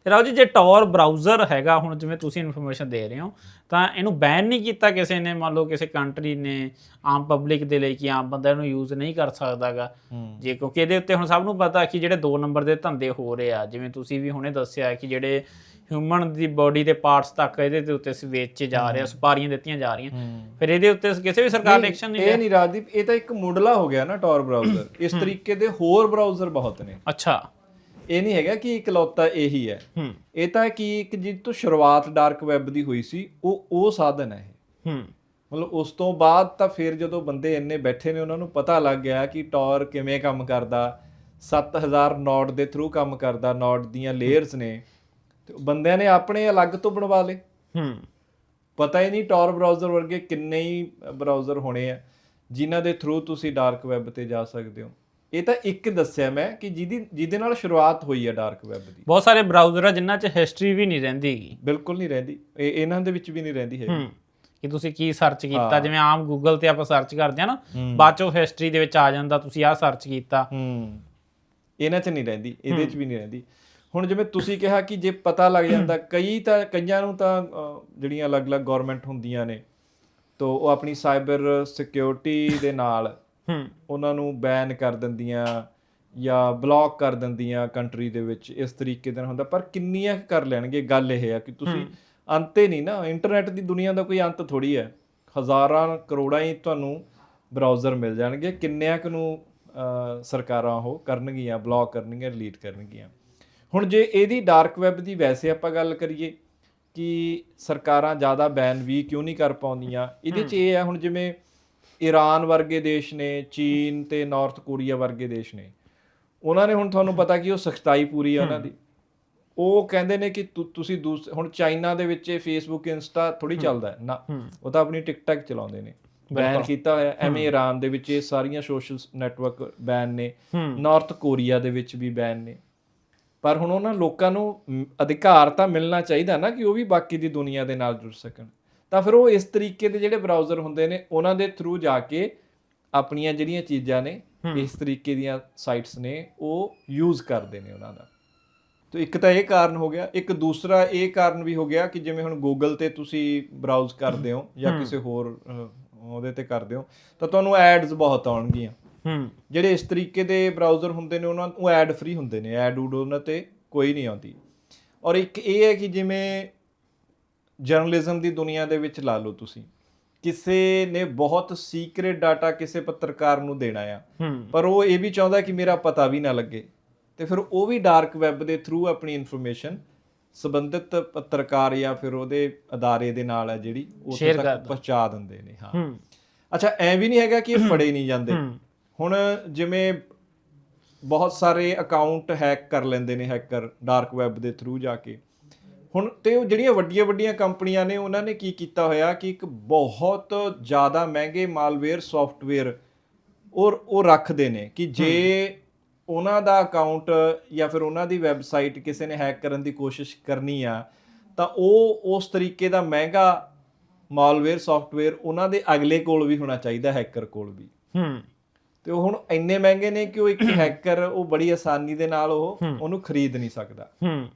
ਤੇ ਰਾਓ ਜੀ ਜੇ ਟੌਰ ਬਰਾਊਜ਼ਰ ਹੈਗਾ ਹੁਣ ਜਿਵੇਂ ਤੁਸੀਂ ਇਨਫੋਰਮੇਸ਼ਨ ਦੇ ਰਹੇ ਹੋ ਤਾਂ ਇਹਨੂੰ ਬੈਨ ਨਹੀਂ ਕੀਤਾ ਕਿਸੇ ਨੇ ਮੰਨ ਲਓ ਕਿਸੇ ਕੰਟਰੀ ਨੇ ਆਮ ਪਬਲਿਕ ਦੇ ਲਈ ਕਿ ਆਮ ਬੰਦਾ ਇਹਨੂੰ ਯੂਜ਼ ਨਹੀਂ ਕਰ ਸਕਦਾਗਾ। ਜੇ ਕਿਉਂਕਿ ਇਹਦੇ ਉੱਤੇ ਹੁਣ ਸਭ ਨੂੰ ਪਤਾ ਕਿ ਜਿਹੜੇ ਦੋ ਨੰਬਰ ਦੇ ਧੰਦੇ ਹੋ ਰਹੇ ਆ ਜਿਵੇਂ ਤੁਸੀਂ ਵੀ ਹੁਣੇ ਦੱਸਿਆ ਕਿ ਜਿਹੜੇ ਹਿਊਮਨ ਦੀ ਬਾਡੀ ਦੇ ਪਾਰਟਸ ਤੱਕ ਇਹਦੇ ਦੇ ਉੱਤੇ ਵੇਚੇ ਜਾ ਰਹੇ ਆ ਸੁਪਾਰੀਆਂ ਦਿੱਤੀਆਂ ਜਾ ਰਹੀਆਂ। ਫਿਰ ਇਹਦੇ ਉੱਤੇ ਕਿਸੇ ਵੀ ਸਰਕਾਰ ਨੇ ਐਕਸ਼ਨ ਨਹੀਂ ਇਹ ਨਹੀਂ ਰਾਜਦੀਪ ਇਹ ਤਾਂ ਇੱਕ ਮੁੱਢਲਾ ਹੋ ਗਿਆ ਨਾ ਟੌਰ ਬਰਾਊਜ਼ਰ ਇਸ ਤਰੀਕੇ ਦੇ ਹੋਰ ਬਰਾਊਜ਼ਰ ਬਹੁਤ ਨੇ। ਅੱਛਾ। ਇਹ ਨਹੀਂ ਹੈਗਾ ਕਿ ਇਕਲੌਤਾ ਇਹੀ ਹੈ। ਹੂੰ। ਇਹ ਤਾਂ ਕਿ ਇੱਕ ਜਿਹ ਤੋਂ ਸ਼ੁਰੂਆਤ ਡਾਰਕ ਵੈਬ ਦੀ ਹੋਈ ਸੀ ਉਹ ਉਹ ਸਾਧਨ ਹੈ ਇਹ। ਹੂੰ। ਮਤਲਬ ਉਸ ਤੋਂ ਬਾਅਦ ਤਾਂ ਫਿਰ ਜਦੋਂ ਬੰਦੇ ਇੰਨੇ ਬੈਠੇ ਨੇ ਉਹਨਾਂ ਨੂੰ ਪਤਾ ਲੱਗ ਗਿਆ ਕਿ ਟੌਰ ਕਿਵੇਂ ਕੰਮ ਕਰਦਾ 7000 ਨੋਡ ਦੇ ਥਰੂ ਕੰਮ ਕਰਦਾ ਨੋਡ ਦੀਆਂ ਲੇਅਰਸ ਨੇ। ਤੇ ਬੰਦਿਆਂ ਨੇ ਆਪਣੇ ਅਲੱਗ ਤੋਂ ਬਣਵਾ ਲਏ। ਹੂੰ। ਪਤਾ ਹੀ ਨਹੀਂ ਟੌਰ ਬਰਾਊਜ਼ਰ ਵਰਗੇ ਕਿੰਨੇ ਹੀ ਬਰਾਊਜ਼ਰ ਹੋਣੇ ਆ ਜਿਨ੍ਹਾਂ ਦੇ ਥਰੂ ਤੁਸੀਂ ਡਾਰਕ ਵੈਬ ਤੇ ਜਾ ਸਕਦੇ ਹੋ। ਇਹ ਤਾਂ ਇੱਕ ਦੱਸਿਆ ਮੈਂ ਕਿ ਜਿਹਦੀ ਜਿਹਦੇ ਨਾਲ ਸ਼ੁਰੂਆਤ ਹੋਈ ਹੈ ਡਾਰਕ ਵੈਬ ਦੀ। ਬਹੁਤ ਸਾਰੇ ਬਰਾਊਜ਼ਰ ਆ ਜਿਨ੍ਹਾਂ 'ਚ ਹਿਸਟਰੀ ਵੀ ਨਹੀਂ ਰਹਿੰਦੀਗੀ ਬਿਲਕੁਲ ਨਹੀਂ ਰਹਿੰਦੀ। ਇਹ ਇਹਨਾਂ ਦੇ ਵਿੱਚ ਵੀ ਨਹੀਂ ਰਹਿੰਦੀ ਹੈ ਕਿ ਤੁਸੀਂ ਕੀ ਸਰਚ ਕੀਤਾ ਜਿਵੇਂ ਆਮ ਗੂਗਲ ਤੇ ਆਪਾਂ ਸਰਚ ਕਰਦੇ ਆ ਨਾ ਬਾਅਦ ਚੋਂ ਹਿਸਟਰੀ ਦੇ ਵਿੱਚ ਆ ਜਾਂਦਾ ਤੁਸੀਂ ਆਹ ਸਰਚ ਕੀਤਾ। ਹੂੰ ਇਹਨਾਂ 'ਚ ਨਹੀਂ ਰਹਿੰਦੀ ਇਹਦੇ 'ਚ ਵੀ ਨਹੀਂ ਰਹਿੰਦੀ। ਹੁਣ ਜਿਵੇਂ ਤੁਸੀਂ ਕਿਹਾ ਕਿ ਜੇ ਪਤਾ ਲੱਗ ਜਾਂਦਾ ਕਈ ਤਾਂ ਕਈਆਂ ਨੂੰ ਤਾਂ ਜਿਹੜੀਆਂ ਅਲੱਗ-ਅਲੱਗ ਗਵਰਨਮੈਂਟ ਹੁੰਦੀਆਂ ਨੇ ਤੋਂ ਉਹ ਆਪਣੀ ਸਾਈਬਰ ਸਿਕਿਉਰਿਟੀ ਦੇ ਨਾਲ ਉਹਨਾਂ ਨੂੰ ਬੈਨ ਕਰ ਦਿੰਦੀਆਂ ਜਾਂ ਬਲੌਕ ਕਰ ਦਿੰਦੀਆਂ ਕੰਟਰੀ ਦੇ ਵਿੱਚ ਇਸ ਤਰੀਕੇ ਦਾ ਹੁੰਦਾ। ਪਰ ਕਿੰਨੀਆਂ ਕਰ ਲੈਣਗੇ? ਗੱਲ ਇਹ ਹੈ ਕਿ ਤੁਸੀਂ ਅੰਤ ਨਹੀਂ ਨਾ ਇੰਟਰਨੈਟ ਦੀ ਦੁਨੀਆ ਦਾ ਕੋਈ ਅੰਤ ਥੋੜੀ ਹੈ। ਹਜ਼ਾਰਾਂ ਕਰੋੜਾਂ ਹੀ ਤੁਹਾਨੂੰ ਬਰਾਊਜ਼ਰ ਮਿਲ ਜਾਣਗੇ। ਕਿੰਨਿਆਂ ਕੁ ਨੂੰ ਸਰਕਾਰਾਂ ਉਹ ਕਰਨਗੀਆਂ ਬਲੌਕ ਕਰਨਗੀਆਂ ਡਿਲੀਟ ਕਰਨਗੀਆਂ। ਹੁਣ ਜੇ ਇਹਦੀ ਡਾਰਕ ਵੈਬ ਦੀ ਵੈਸੇ ਆਪਾਂ ਗੱਲ ਕਰੀਏ ਕਿ ਸਰਕਾਰਾਂ ਜ਼ਿਆਦਾ ਬੈਨ ਵੀ ਕਿਉਂ ਨਹੀਂ ਕਰ ਪਾਉਂਦੀਆਂ? ਇਹਦੇ 'ਚ ਇਹ ਹੈ ਹੁਣ ਜਿਵੇਂ ਈਰਾਨ ਵਰਗੇ ਦੇਸ਼ ਨੇ ਚੀਨ ਤੇ ਨਾਰਥ ਕੋਰੀਆ ਵਰਗੇ ਦੇਸ਼ ਨੇ। ਉਹਨਾਂ ਨੇ ਹੁਣ ਤੁਹਾਨੂੰ ਪਤਾ ਕਿ ਉਹ ਸਖਤਾਈ ਪੂਰੀ ਹੈ ਉਹਨਾਂ ਦੀ। ਉਹ ਕਹਿੰਦੇ ਨੇ ਕਿ ਤੁਸੀਂ ਹੁਣ ਚਾਈਨਾ ਦੇ ਵਿੱਚ ਇਹ ਫੇਸਬੁੱਕ ਇੰਸਟਾ ਥੋੜੀ ਚੱਲਦਾ ਨਾ ਉਹ ਤਾਂ ਆਪਣੀ ਟਿਕਟਕ ਚਲਾਉਂਦੇ ਨੇ। ਬੈਨ। ਕੀਤਾ ਹੋਇਆ ਐਵੇਂ ਈਰਾਨ ਦੇ ਵਿੱਚ ਇਹ ਸਾਰੀਆਂ ਸੋਸ਼ਲ ਨੈਟਵਰਕ ਬੈਨ ਨੇ। ਨਾਰਥ ਕੋਰੀਆ ਦੇ ਵਿੱਚ ਵੀ ਬੈਨ ਨੇ। ਪਰ ਹੁਣ ਉਹਨਾਂ ਲੋਕਾਂ ਨੂੰ ਅਧਿਕਾਰ ਤਾਂ ਮਿਲਣਾ ਚਾਹੀਦਾ ਨਾ ਕਿ ਉਹ ਵੀ ਬਾਕੀ ਦੀ ਦੁਨੀਆ ਦੇ ਨਾਲ ਜੁੜ ਸਕਣ। ਤਾਂ ਫਿਰ ਉਹ ਇਸ ਤਰੀਕੇ ਦੇ ਜਿਹੜੇ ਬਰਾਊਜ਼ਰ ਹੁੰਦੇ ਨੇ ਉਹਨਾਂ ਦੇ ਥਰੂ ਜਾ ਕੇ ਆਪਣੀਆਂ ਜਿਹੜੀਆਂ ਚੀਜ਼ਾਂ ਨੇ ਇਸ ਤਰੀਕੇ ਦੀਆਂ ਸਾਈਟਸ ਨੇ ਉਹ ਯੂਜ਼ ਕਰਦੇ ਨੇ ਉਹਨਾਂ ਦਾ। ਤੋ ਇੱਕ ਤਾਂ ਇਹ ਕਾਰਨ ਹੋ ਗਿਆ ਇੱਕ ਦੂਸਰਾ ਇਹ ਕਾਰਨ ਵੀ ਹੋ ਗਿਆ ਕਿ ਜਿਵੇਂ ਹੁਣ ਗੂਗਲ ਤੇ ਤੁਸੀਂ ਬਰਾਊਜ਼ ਕਰਦੇ ਹੋ ਜਾਂ ਕਿਸੇ ਹੋਰ ਉਹਦੇ ਤੇ ਕਰਦੇ ਹੋ ਤਾਂ ਤੁਹਾਨੂੰ ਐਡਸ ਬਹੁਤ ਆਉਣਗੀਆਂ। ਹੂੰ। ਜਿਹੜੇ ਇਸ ਤਰੀਕੇ ਦੇ ਬਰਾਊਜ਼ਰ ਹੁੰਦੇ ਨੇ ਉਹਨਾਂ ਨੂੰ ਐਡ ਫ੍ਰੀ ਹੁੰਦੇ ਨੇ ਐਡ ਉਡ ਉਹਨਾਂ ਤੇ ਕੋਈ ਨਹੀਂ ਆਉਂਦੀ। ਔਰ ਇੱਕ ਇਹ ਹੈ ਕਿ ਜਿਵੇਂ ਜਰਨਲਿਜ਼ਮ ਦੀ ਦੁਨੀਆ ਦੇ ਵਿੱਚ ਲਾ ਲਓ ਤੁਸੀਂ। ਕਿਸੇ ਨੇ ਬਹੁਤ ਸੀਕ੍ਰੀਟ ਡਾਟਾ ਕਿਸੇ ਪੱਤਰਕਾਰ ਨੂੰ ਦੇਣਾ ਆ। ਪਰ ਉਹ ਇਹ ਵੀ ਚਾਹੁੰਦਾ ਕਿ ਮੇਰਾ ਪਤਾ ਵੀ ਨਾ ਲੱਗੇ। ਤੇ ਫਿਰ ਉਹ ਵੀ ਡਾਰਕ ਵੈਬ ਦੇ ਥਰੂ ਆਪਣੀ ਇਨਫੋਰਮੇਸ਼ਨ ਸੰਬੰਧਿਤ ਪੱਤਰਕਾਰ ਜਾਂ ਫਿਰ ਉਹਦੇ ਅਦਾਰੇ ਦੇ ਨਾਲ ਹੈ ਜਿਹੜੀ ਉਹ ਤੱਕ। ਪਹੁੰਚਾ ਦਿੰਦੇ ਨੇ ਹਾਂ। ਅੱਛਾ ਐ ਵੀ ਨਹੀਂ ਹੈਗਾ ਕਿ ਇਹ ਫੜੇ ਨਹੀਂ ਜਾਂਦੇ। ਹੁਣ ਜਿਵੇਂ ਬਹੁਤ ਸਾਰੇ ਅਕਾਊਂਟ ਹੈਕ ਕਰ ਲੈਂਦੇ ਨੇ ਹੈਕਰ ਡਾਰਕ ਵੈਬ ਦੇ ਥਰੂ ਜਾ ਕੇ। ਹੁਣ ਤੇ ਉਹ ਜਿਹੜੀਆਂ ਵੱਡੀਆਂ ਵੱਡੀਆਂ ਕੰਪਨੀਆਂ ਨੇ ਉਹਨਾਂ ਨੇ ਕੀ ਕੀਤਾ ਹੋਇਆ ਕਿ ਇੱਕ ਬਹੁਤ ਜ਼ਿਆਦਾ ਮਹਿੰਗੇ ਮਾਲਵੇਅਰ ਸੌਫਟਵੇਅਰ ਔਰ ਉਹ ਰੱਖਦੇ ਨੇ ਕਿ ਜੇ ਉਹਨਾਂ ਦਾ ਅਕਾਊਂਟ ਜਾਂ ਫਿਰ ਉਹਨਾਂ ਦੀ ਵੈਬਸਾਈਟ ਕਿਸੇ ਨੇ ਹੈਕ ਕਰਨ ਦੀ ਕੋਸ਼ਿਸ਼ ਕਰਨੀ ਆ ਤਾਂ ਉਹ ਉਸ ਤਰੀਕੇ ਦਾ ਮਹਿੰਗਾ ਮਾਲਵੇਅਰ ਸੌਫਟਵੇਅਰ ਉਹਨਾਂ ਦੇ ਅਗਲੇ ਕੋਲ ਵੀ ਹੋਣਾ ਚਾਹੀਦਾ ਹੈਕਰ ਕੋਲ ਵੀ। ਹੂੰ। ਤੇ ਉਹ ਹੁਣ ਇੰਨੇ ਮਹਿੰਗੇ ਨੇ ਕਿ ਉਹ ਇੱਕ ਹੈਕਰ ਉਹ ਬੜੀ ਆਸਾਨੀ ਦੇ ਨਾਲ ਉਹ ਉਹਨੂੰ ਖਰੀਦ ਨਹੀਂ ਸਕਦਾ। ਹੂੰ।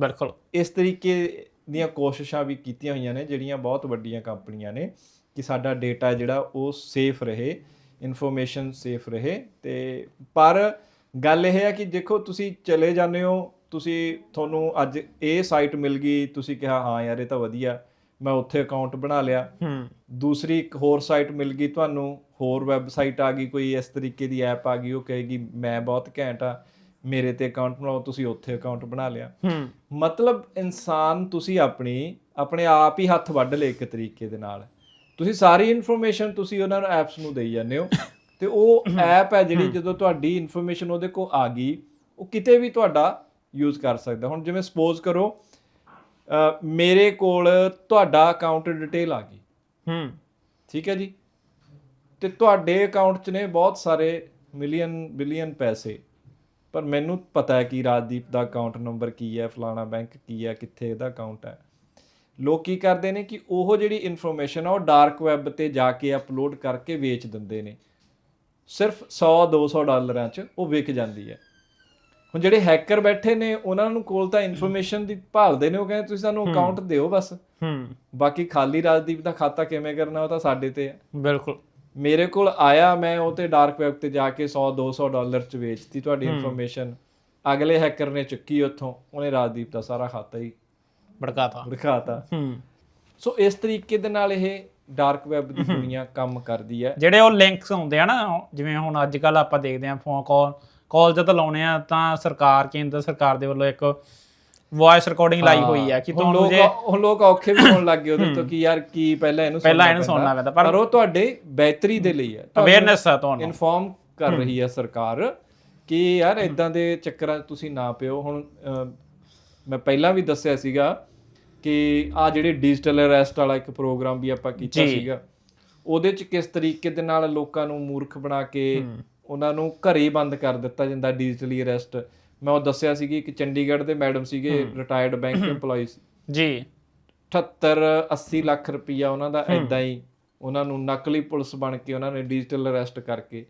ਬਿਲਕੁਲ। ਇਸ ਤਰੀਕੇ ਦੀਆਂ ਕੋਸ਼ਿਸ਼ਾਂ ਵੀ ਕੀਤੀਆਂ ਹੋਈਆਂ ਨੇ ਜਿਹੜੀਆਂ ਬਹੁਤ ਵੱਡੀਆਂ ਕੰਪਨੀਆਂ ਨੇ ਕਿ ਸਾਡਾ ਡਾਟਾ ਜਿਹੜਾ ਉਹ ਸੇਫ ਰਹੇ ਇਨਫੋਰਮੇਸ਼ਨ ਸੇਫ ਰਹੇ। ਤੇ ਪਰ ਗੱਲ ਇਹ ਹੈ ਕਿ ਦੇਖੋ ਤੁਸੀਂ ਚਲੇ ਜਾਂਦੇ ਹੋ ਤੁਸੀਂ ਤੁਹਾਨੂੰ ਅੱਜ ਇਹ ਸਾਈਟ ਮਿਲ ਗਈ ਤੁਸੀਂ ਕਿਹਾ ਹਾਂ ਯਾਰ ਇਹ ਤਾਂ ਵਧੀਆ ਮੈਂ ਉੱਥੇ ਅਕਾਊਂਟ ਬਣਾ ਲਿਆ। ਹੂੰ। ਦੂਸਰੀ ਇੱਕ ਹੋਰ ਸਾਈਟ ਮਿਲ ਗਈ ਤੁਹਾਨੂੰ ਹੋਰ ਵੈਬਸਾਈਟ ਆ ਗਈ ਕੋਈ ਇਸ ਤਰੀਕੇ ਦੀ ਐਪ ਆ ਗਈ ਉਹ ਕਹੇਗੀ ਮੈਂ ਬਹੁਤ ਘੈਂਟ ਆ। ਮੇਰੇ ਤੇ ਅਕਾਊਂਟ ਬਣਾਓ ਤੁਸੀਂ ਉੱਥੇ ਅਕਾਊਂਟ ਬਣਾ ਲਿਆ। ਹੂੰ। ਮਤਲਬ ਇਨਸਾਨ ਤੁਸੀਂ ਆਪਣੀ ਆਪਣੇ ਆਪ ਹੀ ਹੱਥ ਵੱਢ ਲਏ ਇੱਕ ਤਰੀਕੇ ਦੇ ਨਾਲ। ਤੁਸੀਂ ਸਾਰੀ ਇਨਫੋਰਮੇਸ਼ਨ ਤੁਸੀਂ ਉਹਨਾਂ ਨੂੰ ਐਪਸ ਨੂੰ ਦੇਈ ਜਾਂਦੇ ਹੋ। ਤੇ ਉਹ ਐਪ ਹੈ ਜਿਹੜੀ ਜਦੋਂ ਤੁਹਾਡੀ ਇਨਫੋਰਮੇਸ਼ਨ ਉਹਦੇ ਕੋਲ ਆ ਗਈ ਉਹ ਕਿਤੇ ਵੀ ਤੁਹਾਡਾ ਯੂਜ਼ ਕਰ ਸਕਦਾ। ਹੁਣ ਜਿਵੇਂ ਸਪੋਜ਼ ਕਰੋ ਮੇਰੇ ਕੋਲ ਤੁਹਾਡਾ ਅਕਾਊਂਟ ਡਿਟੇਲ ਆ ਗਈ। ਹੂੰ। ਠੀਕ ਹੈ ਜੀ? ਤੇ ਤੁਹਾਡੇ ਅਕਾਊਂਟ 'ਚ ਨੇ ਬਹੁਤ ਸਾਰੇ ਮਿਲੀਅਨ ਬਿਲੀਅਨ ਪੈਸੇ। ਪਰ ਮੈਨੂੰ ਪਤਾ ਹੈ ਕਿ ਰਾਜਦੀਪ ਦਾ ਅਕਾਊਂਟ ਨੰਬਰ ਕੀ ਹੈ ਫਲਾਣਾ ਬੈਂਕ ਕੀ ਹੈ ਕਿੱਥੇ ਇਹਦਾ ਅਕਾਊਂਟ ਹੈ। ਲੋਕ ਕੀ ਕਰਦੇ ਨੇ ਕਿ ਉਹ ਜਿਹੜੀ ਇਨਫੋਰਮੇਸ਼ਨ ਆ ਉਹ ਡਾਰਕ ਵੈਬ ਤੇ ਜਾ ਕੇ ਅਪਲੋਡ ਕਰਕੇ ਵੇਚ ਦਿੰਦੇ ਨੇ। ਸਿਰਫ 100 200 ਡਾਲਰਾਂ 'ਚ ਉਹ ਵਿਕ ਜਾਂਦੀ ਹੈ। ਹੁਣ ਜਿਹੜੇ ਹੈਕਰ ਬੈਠੇ ਨੇ ਉਹਨਾਂ ਨੂੰ ਕੋਲ ਤਾਂ ਇਨਫੋਰਮੇਸ਼ਨ ਦੀ ਭਾਲਦੇ ਨੇ ਉਹ ਕਹਿੰਦੇ ਤੁਸੀਂ ਸਾਨੂੰ ਅਕਾਊਂਟ ਦਿਓ ਬਸ। ਹੂੰ। ਬਾਕੀ ਖਾਲੀ ਰਾਜਦੀਪ ਦਾ ਖਾਤਾ ਕਿਵੇਂ ਕਰਨਾ ਉਹ ਤਾਂ ਸਾਡੇ ਤੇ ਹੈ। ਬਿਲਕੁਲ। ਮੇਰੇ ਕੋਲ ਆਇਆ ਮੈਂ ਉਹ ਤੇ ਡਾਰਕ ਵੈਬ ਤੇ ਜਾ ਕੇ 100 200 ਡਾਲਰ ਚ ਵੇਚਤੀ ਤੁਹਾਡੀ ਇਨਫੋਰਮੇਸ਼ਨ ਅਗਲੇ ਹੈਕਰ ਨੇ ਚੁੱਕੀ ਉੱਥੋਂ ਉਹਨੇ ਰਾਜਦੀਪ ਦਾ ਸਾਰਾ ਖਾਤਾ ਹੀ ਭੜਕਾਤਾ। ਦਿਖਾਤਾ ਹੂੰ। ਸੋ ਇਸ ਤਰੀਕੇ ਦੇ ਨਾਲ ਇਹ ਡਾਰਕ ਵੈਬ ਦੀ ਦੁਨੀਆ ਕੰਮ ਕਰਦੀ ਹੈ। ਜਿਹੜੇ ਉਹ ਲਿੰਕਸ ਹੁੰਦੇ ਆ ਨਾ ਜਿਵੇਂ ਹੁਣ ਅੱਜ ਕੱਲ ਆਪਾਂ ਦੇਖਦੇ ਆ ਫੋਨ ਕਾਲ ਕਾਲ ਜਦ ਲਾਉਣੇ ਆ ਤਾਂ ਸਰਕਾਰ ਕੇਂਦਰ ਸਰਕਾਰ ਦੇ ਵੱਲੋਂ ਇੱਕ ਵੌਇਸ ਰਿਕਾਰਡਿੰਗ ਲਾਈ ਹੋਈ ਆ ਕਿ ਹੁਣ ਤੁਹਾਨੂੰ ਲੋਕ ਜੇ ਹੁਣ ਲੋਕ ਔਖੇ ਵੀ ਹੋਣ ਲੱਗ ਗਏ ਉਹਦੇ ਤੋਂ ਕਿ ਯਾਰ ਕੀ ਪਹਿਲਾਂ ਇਹਨੂੰ ਪਹਿਲਾਂ ਇਹਨੂੰ ਸੁਣਨਾ ਪੈਂਦਾ, ਪਰ- ਪਰ ਉਹ ਤੁਹਾਡੇ ਬਿਹਤਰੀ ਦੇ ਲਈ ਹੈ ਅਵੇਅਰਨੈਸ ਆ ਤੁਹਾਨੂੰ। ਇਨਫੋਰਮ ਕਰ ਰਹੀ ਹੈ ਸਰਕਾਰ ਕਿ ਯਾਰ ਇਦਾਂ ਦੇ ਚੱਕਰਾਂ 'ਚ ਤੁਸੀਂ ਨਾ ਪਿਓ। ਹੁਣ ਮੈਂ ਪਹਿਲਾਂ ਵੀ ਦੱਸਿਆ ਸੀਗਾ ਕਿ ਆ ਜਿਹੜੇ ਡਿਜੀਟਲ ਅਰੈਸਟ ਵਾਲਾ ਇੱਕ ਪ੍ਰੋਗਰਾਮ ਵੀ ਆਪਾਂ ਕੀਤਾ ਜੀ। ਸੀਗਾ ਉਹਦੇ 'ਚ ਕਿਸ ਤਰੀਕੇ ਦੇ ਨਾਲ ਲੋਕਾਂ ਨੂੰ ਮੂਰਖ ਬਣਾ ਕੇ ਉਹਨਾਂ ਨੂੰ ਘਰੇ ਹੀ ਬੰਦ ਕਰ ਦਿੱਤਾ ਜਾਂਦਾ ਡਿਜੀਟਲੀ ਅਰੈਸਟ ਮੈਂ ਉਹ ਦੱਸਿਆ ਸੀ ਕਿ ਇੱਕ ਚੰਡੀਗੜ੍ਹ ਦੇ ਮੈਡਮ ਸੀਗੇ ਰਿਟਾਇਰਡ ਬੈਂਕ EMPLOYEES ਜੀ। 78 80 ਲੱਖ ਰੁਪਈਆ ਉਹਨਾਂ ਦਾ ਐਦਾਂ ਹੀ ਉਹਨਾਂ ਨੂੰ ਨਕਲੀ ਪੁਲਿਸ ਬਣ ਕੇ ਉਹਨਾਂ ਨੇ ਡਿਜੀਟਲ ਅਰੈਸਟ ਕਰਕੇ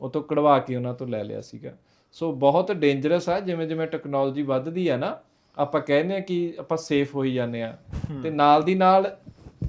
ਉਹ ਤੋਂ ਕਢਵਾ ਕੇ ਉਹਨਾਂ ਤੋਂ ਲੈ ਲਿਆ ਸੀਗਾ। ਸੋ ਬਹੁਤ ਡੇਂਜਰਸ ਆ ਜਿਵੇਂ ਜਿਵੇਂ ਟੈਕਨੋਲੋਜੀ ਵੱਧਦੀ ਆ ਨਾ ਆਪਾਂ ਕਹਿੰਦੇ ਆ ਕਿ ਆਪਾਂ ਸੇਫ ਹੋਈ ਜਾਂਦੇ ਆ। ਤੇ ਨਾਲ ਦੀ ਨਾਲ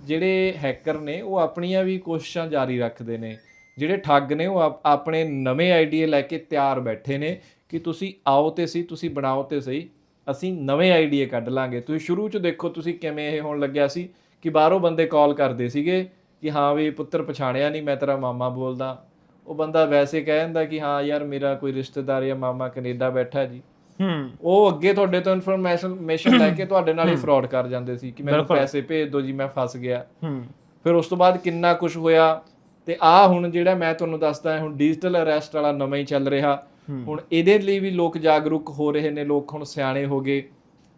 ਜਿਹੜੇ ਹੈਕਰ ਨੇ ਉਹ ਆਪਣੀਆਂ ਵੀ ਕੋਸ਼ਿਸ਼ਾਂ ਜਾਰੀ ਰੱਖਦੇ ਨੇ। ਜਿਹੜੇ ਠੱਗ ਨੇ ਉਹ ਆਪ- ਆਪਣੇ ਨਵੇਂ ਆਈਡੀਏ ਲੈ ਕੇ ਤਿਆਰ ਬੈਠੇ ਨੇ। ਕਿ ਤੁਸੀਂ ਆਓ ਤੇ ਸੀ ਤੁਸੀਂ ਬਣਾਓ ਤੇ ਸਹੀ ਅਸੀਂ ਨਵੇਂ ਆਈਡੀਏ ਕੱਢ ਲਾਂਗੇ। ਤੁਸੀਂ ਸ਼ੁਰੂ ਚ ਦੇਖੋ ਤੁਸੀਂ ਕਿਵੇਂ ਇਹ ਹੋਣ ਲੱਗਿਆ ਸੀ ਕਿ ਬਾਹਰੋਂ ਬੰਦੇ ਕਾਲ ਕਰਦੇ ਸੀਗੇ ਕਿ ਹਾਂ ਵੀ ਪੁੱਤਰ ਪਛਾਣਿਆ ਨਹੀਂ ਮੈਂ ਤੇਰਾ ਮਾਮਾ ਬੋਲਦਾ। ਉਹ ਬੰਦਾ ਵੈਸੇ ਕਹਿ ਦਿੰਦਾ ਕਿ ਹਾਂ ਯਾਰ ਮੇਰਾ ਕੋਈ ਰਿਸ਼ਤੇਦਾਰ ਜਾਂ ਮਾਮਾ ਕੈਨੇਡਾ ਬੈਠਾ ਜੀ। ਹੂੰ। ਉਹ ਅੱਗੇ ਤੁਹਾਡੇ ਤੋਂ ਇਨਫੋਰਮੇਸ਼ਨ ਲੈ ਕੇ ਤੁਹਾਡੇ ਨਾਲ ਹੀ ਫਰਾਡ ਕਰ ਜਾਂਦੇ ਸੀ ਕਿ ਮੈਨੂੰ। ਪੈਸੇ ਭੇਜ ਦਿਓ ਜੀ ਮੈਂ ਫਸ ਗਿਆ। ਹੂੰ। ਫਿਰ ਉਸ ਤੋਂ ਬਾਅਦ ਕਿੰਨਾ ਕੁਝ ਹੋਇਆ ਤੇ ਆ ਹੁਣ ਜਿਹੜਾ ਮੈਂ ਤੁਹਾਨੂੰ ਦੱਸਦਾ ਹੁਣ ਡਿਜੀਟਲ ਅਰੈਸਟ ਵਾਲਾ ਨਵਾਂ ਹੀ ਚੱਲ ਰਿਹਾ। ਹੁਣ ਇਹਦੇ ਲਈ ਵੀ ਲੋਕ ਜਾਗਰੂਕ ਹੋ ਰਹੇ ਨੇ ਲੋਕ ਹੁਣ ਸਿਆਣੇ ਹੋ ਗਏ।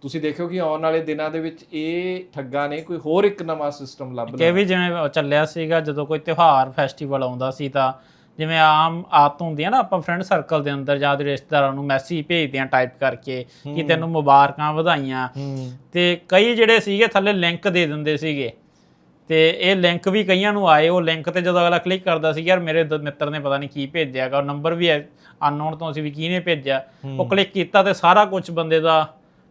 ਤੁਸੀਂ ਦੇਖਿਓ ਕਿ ਆਉਣ ਵਾਲੇ ਦਿਨਾਂ ਦੇ ਵਿੱਚ ਇਹ ਠੱਗਾ ਨੇ ਕੋਈ ਹੋਰ ਇੱਕ ਨਵਾਂ ਸਿਸਟਮ ਲੱਭ ਕਿ ਵੀ ਜਿਵੇਂ ਚੱਲਿਆ ਸੀਗਾ ਜਦੋਂ ਕੋਈ ਤਿਉਹਾਰ ਫੈਸਟੀਵਲ ਆਉਂਦਾ ਸੀ ਤਾਂ ਜਿਵੇਂ ਆਮ ਆਦਤ ਹੁੰਦੀ ਹੈ ਨਾ ਆਪਾਂ ਫਰੈਂਡ ਸਰਕਲ ਦੇ ਅੰਦਰ ਜਾਂ ਰਿਸ਼ਤੇਦਾਰਾਂ ਨੂੰ ਮੈਸੇਜ ਭੇਜਦੇ ਆ ਟਾਈਪ ਕਰਕੇ ਕਿ ਤੈਨੂੰ ਮੁਬਾਰਕਾਂ ਵਧਾਈਆਂ। ਤੇ ਕਈ ਜਿਹੜੇ ਸੀਗੇ ਥੱਲੇ ਲਿੰਕ ਦੇ ਦਿੰਦੇ ਸੀਗੇ। ਤੇ ਇਹ ਲਿੰਕ ਵੀ ਕਈਆਂ ਨੂੰ ਆਏ ਉਹ ਲਿੰਕ ਤੇ ਜਦੋਂ ਅਗਲਾ ਕਲਿੱਕ ਕਰਦਾ ਸੀ ਯਾਰ ਮੇਰੇ ਦ- ਮਿੱਤਰ ਨੇ ਪਤਾ ਨਹੀਂ ਕੀ ਭੇਜਿਆਗਾ ਉਹ ਨੰਬਰ ਵੀ ਅਨਨੋਨ ਤੋਂ ਸੀ ਵੀ ਕਿਹਨੇ ਭੇਜਿਆ ਉਹ ਕਲਿੱਕ ਕੀਤਾ ਤੇ ਸਾਰਾ ਕੁਝ ਬੰਦੇ ਦਾ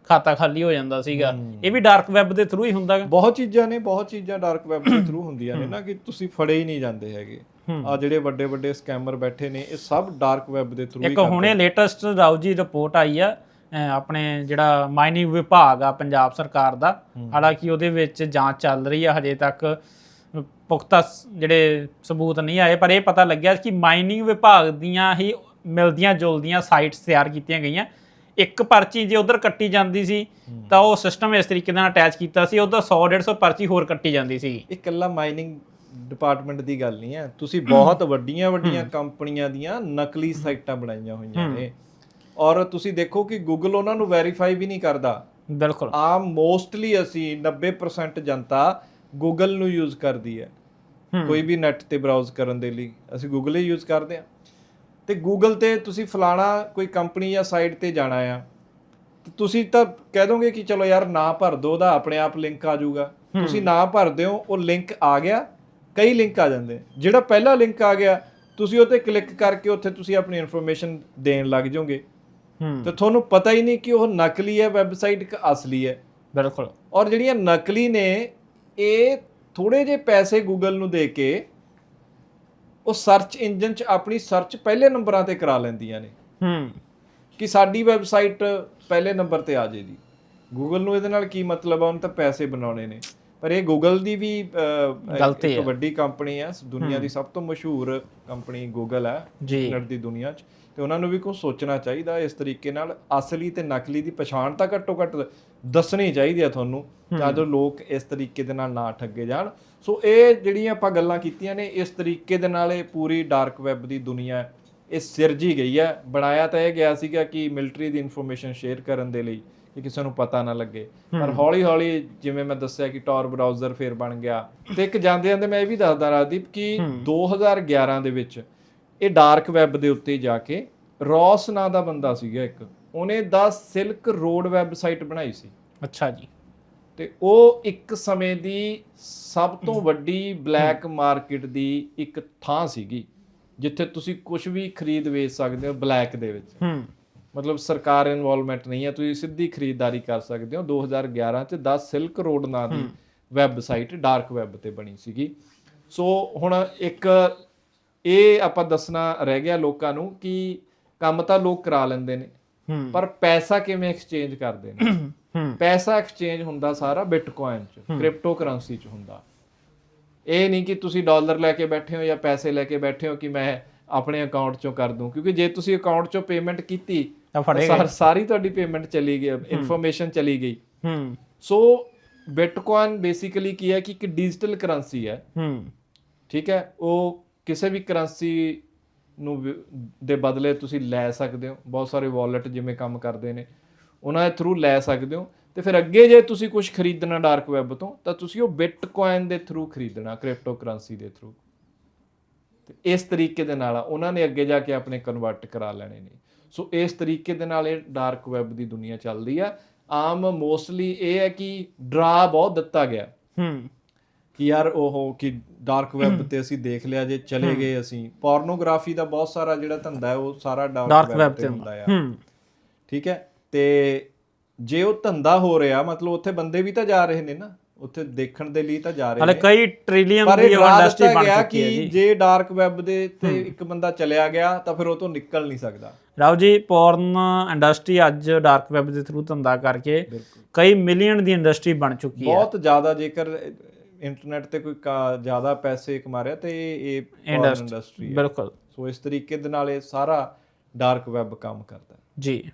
ਖਾਤਾ ਖਾਲੀ ਹੋ ਜਾਂਦਾ ਸੀਗਾ। ਇਹ ਵੀ ਡਾਰਕ ਵੈਬ ਦੇ ਥਰੂ ਹੀ ਹੁੰਦਾਗਾ ਬਹੁਤ ਚੀਜ਼ਾਂ ਨੇ ਬਹੁਤ ਚੀਜ਼ਾਂ ਡਾਰਕ ਵੈਬ ਦੇ ਥਰੂ ਹੁੰਦੀਆਂ ਨੇ ਨਾ ਕਿ ਤੁਸੀਂ ਫੜੇ ਹੀ ਨਹੀਂ ਜਾਂਦੇ ਹੈਗੇ। ਆ ਜਿਹੜੇ ਵੱਡੇ ਵੱਡੇ ਸਕੈਮਰ ਬੈਠੇ ਨੇ ਇਹ ਸਭ ਡਾਰਕ ਵੈਬ ਦੇ ਥਰੂ ਹੀ ਇੱਕ ਹੁਣੇ ਲੇਟੈਸਟ ਰਾਉ ਜੀ ਰਿਪੋਰਟ ਆਈ ਆ ਆਪਣੇ ਜਿਹੜਾ ਮਾਈਨਿੰਗ ਵਿਭਾਗ ਆ ਪੰਜਾਬ ਸਰਕਾਰ ਦਾ ਹਾਲਾਂਕਿ ਉਹਦੇ ਵਿੱਚ ਜਾਂਚ ਚੱਲ ਰਹੀ ਆ ਹਜੇ ਤੱਕ ਪੁਖਤਾ ਜਿਹੜੇ ਸਬੂਤ ਨਹੀਂ ਆਏ ਪਰ ਇਹ ਪਤਾ ਲੱਗਿਆ ਕਿ ਮਾਈਨਿੰਗ ਵਿਭਾਗ ਦੀਆਂ ਹੀ ਮਿਲਦੀਆਂ ਜੁਲਦੀਆਂ ਸਾਈਟਸ ਤਿਆਰ ਕੀਤੀਆਂ ਗਈਆਂ। ਇੱਕ ਪਰਚੀ ਜੇ ਉਧਰ ਕੱਟੀ ਜਾਂਦੀ ਸੀ ਤਾਂ ਉਹ ਸਿਸਟਮ ਇਸ ਤਰੀਕੇ ਨਾਲ ਅਟੈਚ ਕੀਤਾ ਸੀ ਉਧਰ 100 150 ਪਰਚੀ ਹੋਰ ਕੱਟੀ ਜਾਂਦੀ ਸੀ। ਇਹ ਇਕੱਲਾ ਮਾਈਨਿੰਗ ਡਿਪਾਰਟਮੈਂਟ ਦੀ ਗੱਲ ਨਹੀਂ ਹੈ। ਤੁਸੀਂ ਬਹੁਤ ਵੱਡੀਆਂ ਵੱਡੀਆਂ ਕੰਪਨੀਆਂ ਦੀਆਂ ਨਕਲੀ ਸਾਈਟਾਂ ਬਣਾਈਆਂ ਹੋਈਆਂ ਨੇ। ਔਰ ਤੁਸੀਂ ਦੇਖੋ ਕਿ ਗੂਗਲ ਉਹਨਾਂ ਨੂੰ ਵੈਰੀਫਾਈ ਵੀ ਨਹੀਂ ਕਰਦਾ। ਬਿਲਕੁਲ। ਆਮ ਮੋਸਟਲੀ ਅਸੀਂ 90% ਜਨਤਾ ਗੂਗਲ ਨੂੰ ਯੂਜ਼ ਕਰਦੀ ਹੈ। ਕੋਈ ਵੀ ਨੈਟ ਤੇ ਬਰਾਊਜ਼ ਕਰਨ ਦੇ ਲਈ। ਅਸੀਂ ਗੂਗਲ ਹੀ ਯੂਜ਼ ਕਰਦੇ ਹਾਂ। ਤੇ ਗੂਗਲ ਤੇ ਤੁਸੀਂ ਫਲਾਣਾ ਕੋਈ ਕੰਪਨੀ ਜਾਂ ਸਾਈਟ ਤੇ ਜਾਣਾ ਆ ਤੇ ਤੁਸੀਂ ਤਾਂ ਕਹਿ ਦੋਗੇ ਕਿ ਚਲੋ ਯਾਰ ਨਾ ਭਰ ਦੋ ਉਹਦਾ ਆਪਣੇ ਆਪ ਲਿੰਕ ਆ ਜਾਊਗਾ। ਤੁਸੀਂ ਨਾ ਭਰਦੇ ਹੋ ਉਹ ਲਿੰਕ ਆ ਗਿਆ ਕਈ ਲਿੰਕ ਆ ਜਾਂਦੇ ਜਿਹੜਾ ਪਹਿਲਾ ਲਿੰਕ ਆ ਗਿਆ ਤੁਸੀਂ ਉਹ ਤੇ ਕਲਿੱਕ ਕਰਕੇ ਉੱਥੇ ਤੁਸੀਂ ਆਪਣੀ ਇਨਫੋਰਮੇਸ਼ਨ ਦੇਣ ਲੱਗ ਜਾਓਗੇ। ਤੇ ਤੁਹਾਨੂੰ ਪਤਾ ਹੀ ਨਹੀਂ ਕਿ ਉਹ ਨਕਲੀ ਹੈ ਵੈਬਸਾਈਟ ਕਿ ਅਸਲੀ ਹੈ। ਬਿਲਕੁਲ। ਔਰ ਜਿਹੜੀਆਂ ਨਕਲੀ ਨੇ ਇਹ ਥੋੜੇ ਜਿਹੇ ਪੈਸੇ ਗੂਗਲ ਨੂੰ ਦੇ ਕੇ ਉਹ ਸਰਚ ਇੰਜਨ 'ਚ ਆਪਣੀ ਸਰਚ ਪਹਿਲੇ ਨੰਬਰਾਂ ਤੇ ਕਰਾ ਲੈਂਦੀਆਂ ਨੇ। ਹੂੰ। ਕਿ ਸਾਡੀ ਵੈਬਸਾਈਟ ਪਹਿਲੇ ਨੰਬਰ ਤੇ ਆ ਜੇ ਜੀ। ਗੂਗਲ ਨੂੰ ਇਹਦੇ ਨਾਲ ਕੀ ਮਤਲਬ ਆ? ਉਹਨੂੰ ਤਾਂ ਪੈਸੇ ਬਣਾਉਣੇ ਨੇ। ਪਰ ਇਹ ਗੂਗਲ ਦੀ ਵੀ ਇੱਕ। ਵੱਡੀ ਕੰਪਨੀ ਹੈ। ਦੁਨੀਆ ਦੀ ਸਭ ਤੋਂ ਮਸ਼ਹੂਰ ਕੰਪਨੀ ਗੂਗਲ ਜੀ। ਇੰਟਰਨੈਟ ਦੀ ਦੁਨੀਆ 'ਚ। ਤੇ ਉਹਨਾਂ ਨੂੰ ਵੀ ਕੁਝ ਸੋਚਣਾ ਚਾਹੀਦਾ ਇਸ ਤਰੀਕੇ ਨਾਲ। ਅਸਲੀ ਤੇ ਨਕਲੀ ਦੀ ਪਛਾਣ ਤਾਂ ਘੱਟੋ ਘੱਟ ਦੱਸਣੀ ਚਾਹੀਦੀ ਆ ਤੁਹਾਨੂੰ ਤਾਂ ਜੋ ਲੋਕ ਇਸ ਤਰੀਕੇ ਦੇ ਨਾਲ ਨਾ ਠੱਗੇ ਜਾਣ। ਸੋ ਇਹ ਜਿਹੜੀਆਂ ਆਪਾਂ ਗੱਲਾਂ ਕੀਤੀਆਂ ਨੇ ਇਸ ਤਰੀਕੇ ਦੇ ਨਾਲ ਇਹ ਪੂਰੀ ਡਾਰਕ ਵੈਬ ਦੀ ਦੁਨੀਆ ਇਹ ਸਿਰਜੀ ਗਈ ਹੈ ਬਣਾਇਆ ਤਾਂ ਇਹ ਗਿਆ ਸੀਗਾ ਕਿ ਮਿਲਟਰੀ ਦੀ ਇਨਫੋਰਮੇਸ਼ਨ ਸ਼ੇਅਰ ਕਰਨ ਦੇ ਲਈ ਕਿ ਕਿਸੇ ਨੂੰ ਪਤਾ ਨਾ ਲੱਗੇ। ਪਰ ਹੌਲੀ ਹੌਲੀ ਜਿਵੇਂ ਮੈਂ ਦੱਸਿਆ ਕਿ ਟੌਰ ਬਰਾਊਜ਼ਰ ਫੇਰ ਬਣ ਗਿਆ। ਤੇ ਇੱਕ ਜਾਂਦੇ ਜਾਂਦੇ ਮੈਂ ਇਹ ਵੀ ਦੱਸਦਾ ਰਾਜਦੀਪ ਕਿ 2011 ਦੇ ਵਿੱਚ ਇਹ ਡਾਰਕ ਵੈਬ ਦੇ ਉੱਤੇ ਜਾ ਕੇ ਰੌਸ ਨਾਂ ਦਾ ਬੰਦਾ ਸੀਗਾ ਇੱਕ। ਉਹਨੇ ਦਾ ਸਿਲਕ ਰੋਡ ਵੈਬਸਾਈਟ ਬਣਾਈ ਸੀ। ਅੱਛਾ ਜੀ। ਤੇ ਉਹ ਇੱਕ ਸਮੇਂ ਦੀ ਸਭ ਤੋਂ ਵੱਡੀ ਬਲੈਕ ਮਾਰਕੀਟ ਦੀ ਇੱਕ ਥਾਂ ਸੀਗੀ ਜਿੱਥੇ ਤੁਸੀਂ ਕੁਝ ਵੀ ਖਰੀਦ ਵੇਚ ਸਕਦੇ ਹੋ ਬਲੈਕ ਦੇ ਵਿੱਚ। ਹੂੰ ਮਤਲਬ ਸਰਕਾਰ ਇਨਵੋਲਵਮੈਂਟ ਨਹੀਂ ਹੈ ਤੁਸੀਂ ਸਿੱਧੀ ਖਰੀਦਦਾਰੀ ਕਰ ਸਕਦੇ ਹੋ। 2011 ਚ 10 ਸਿਲਕ ਰੋਡ ਨਾਂ ਦੀ ਵੈਬਸਾਈਟ ਡਾਰਕ ਵੈਬ ਤੇ ਬਣੀ ਸੀਗੀ। ਸੋ ਹੁਣ ਇੱਕ ਇਹ ਆਪਾਂ ਦੱਸਣਾ ਰਹਿ ਗਿਆ ਲੋਕਾਂ ਨੂੰ ਕਿ ਕੰਮ ਤਾਂ ਲੋਕ ਕਰਾ ਲੈਂਦੇ ਨੇ ਪਰ ਪੈਸਾ ਕਿਵੇਂ ਐਕਸਚੇਂਜ ਕਰਦੇ ਨੇ? ਪੈਸਾ ਐਕਸਚੇਂਜ ਹੁੰਦਾ ਸਾਰਾ ਬਿਟਕੋਇਨ ਚ ਕ੍ਰਿਪਟੋ ਕਰੰਸੀ ਚ ਹੁੰਦਾ। ਇਹ ਨਹੀਂ ਕਿ ਤੁਸੀਂ ਡਾਲਰ ਲੈ ਕੇ ਬੈਠੇ ਹੋ ਜਾਂ ਪੈਸੇ ਲੈ ਕੇ ਬੈਠੇ ਹੋ ਕਿ ਮੈਂ ਆਪਣੇ ਅਕਾਊਂਟ ਚੋਂ ਕਰ ਦੂੰ ਕਿਉਂਕਿ ਜੇ ਤੁਸੀਂ ਅਕਾਊਂਟ ਚੋਂ ਪੇਮੈਂਟ ਕੀਤੀ ਸਾਰੀ ਤੁਹਾਡੀ ਪੇਮੈਂਟ ਚਲੀ ਗਈ ਇਨਫੋਰਮੇਸ਼ਨ ਚਲੀ ਗਈ। ਹੂੰ। ਸੋ ਬਿਟਕੋਇਨ ਬੇਸਿਕਲੀ ਕੀ ਹੈ ਕਿ ਇੱਕ ਡਿਜੀਟਲ ਕਰੰਸੀ ਹੈ। ਹੂੰ। ਠੀਕ ਹੈ? ਉਹ ਕਿਸੇ ਵੀ ਕਰੰਸੀ ਨੂੰ ਦੇ ਬਦਲੇ ਤੁਸੀਂ ਲੈ ਸਕਦੇ ਹੋ। ਬਹੁਤ ਸਾਰੇ ਵਾਲਟ ਜਿਵੇਂ ਕੰਮ ਕਰਦੇ ਨੇ, ਉਹਨਾਂ ਦੇ ਥਰੂ ਲੈ ਸਕਦੇ ਹੋ। ਤੇ ਫਿਰ ਅੱਗੇ ਜੇ ਤੁਸੀਂ ਕੁਝ ਖਰੀਦਣਾ ਡਾਰਕ ਵੈਬ ਤੋਂ, ਤਾਂ ਤੁਸੀਂ ਉਹ ਬਿਟਕੋਇਨ ਦੇ ਥਰੂ ਖਰੀਦਣਾ ਕ੍ਰਿਪਟੋ ਕਰੰਸੀ ਦੇ ਥਰੂ ਤੇ ਇਸ ਤਰੀਕੇ ਦੇ ਨਾਲ ਉਹਨਾਂ ਨੇ ਅੱਗੇ ਜਾ ਕੇ ਆਪਣੇ ਕਨਵਰਟ ਕਰਾ ਲੈਣੇ ਨੇ। ਸੋ ਇਸ ਤਰੀਕੇ ਦੇ ਨਾਲ ਇਹ ਡਾਰਕ ਵੈਬ ਦੀ ਦੁਨੀਆ ਚੱਲਦੀ ਆ। ਆਮ ਮੋਸਟਲੀ ਇਹ ਹੈ ਕਿ ਡਰਾ ਬਹੁਤ ਦਿੱਤਾ ਗਿਆ। ਹੂੰ। ਕਿ ਯਾਰ ਉਹ ਕਿ ਡਾਰਕ ਵੈਬ ਤੇ ਅਸੀਂ ਦੇਖ ਲਿਆ ਜੇ ਚਲੇ ਗਏ ਅਸੀਂ। ਪੋਰਨੋਗ੍ਰਾਫੀ ਦਾ ਬਹੁਤ ਸਾਰਾ ਜਿਹੜਾ ਧੰਦਾ ਹੈ ਉਹ ਸਾਰਾ ਡਾਰਕ ਵੈਬ ਤੇ ਹੁੰਦਾ ਆ। ਹੂੰ ਠੀਕ ਹੈ? ਤੇ ਜੇ ਉਹ ਧੰਦਾ ਹੋ ਰਿਹਾ ਮਤਲਬ ਉੱਥੇ ਬੰਦੇ ਵੀ ਤਾਂ ਜਾ ਰਹੇ ਨੇ ਨਾ। ਉੱਥੇ ਦੇਖਣ ਦੇ ਲਈ ਤਾਂ ਜਾ ਰਹੇ ਹਲੇ ਨੇ। ਕਈ ਟ੍ਰਿਲੀਅਨ ਦੀ ਇੰਡਸਟਰੀ ਬਣ ਚੁੱਕੀ ਹੈ ਕਿ ਜੀ। ਜੇ ਡਾਰਕ ਵੈਬ ਦੇ ਤੇ ਇੱਕ ਬੰਦਾ ਚਲਿਆ ਗਿਆ ਤਾਂ ਫਿਰ ਉਹ ਤੋਂ ਨਿਕਲ ਨਹੀਂ ਸਕਦਾ। ਰਾਓ ਜੀ ਪੋਰਨ ਇੰਡਸਟਰੀ ਅੱਜ ਡਾਰਕ ਵੈਬ ਦੇ ਥਰੂ ਧੰਦਾ ਕਰਕੇ ਕਈ ਮਿਲੀਅਨ ਦੀ ਇੰਡਸਟਰੀ ਬਣ ਚੁੱਕੀ ਹੈ। ਬਹੁਤ ਜ਼ਿਆਦਾ ਜੇਕਰ ਇੰਟਰਨੈਟ ਤੇ ਕੋਈ ਜ਼ਿਆਦਾ ਪੈਸੇ ਕਮਾ ਰਿਹਾ ਤੇ ਇਹ ਇੰਡਸਟਰੀ ਹੈ। ਬਿਲਕੁਲ। ਸੋ ਇਸ ਤਰੀਕੇ ਦੇ ਨਾਲ ਇਹ ਸਾਰਾ ਡਾਰਕ ਵੈਬ ਕੰਮ ਕਰਦਾ ਜੀ।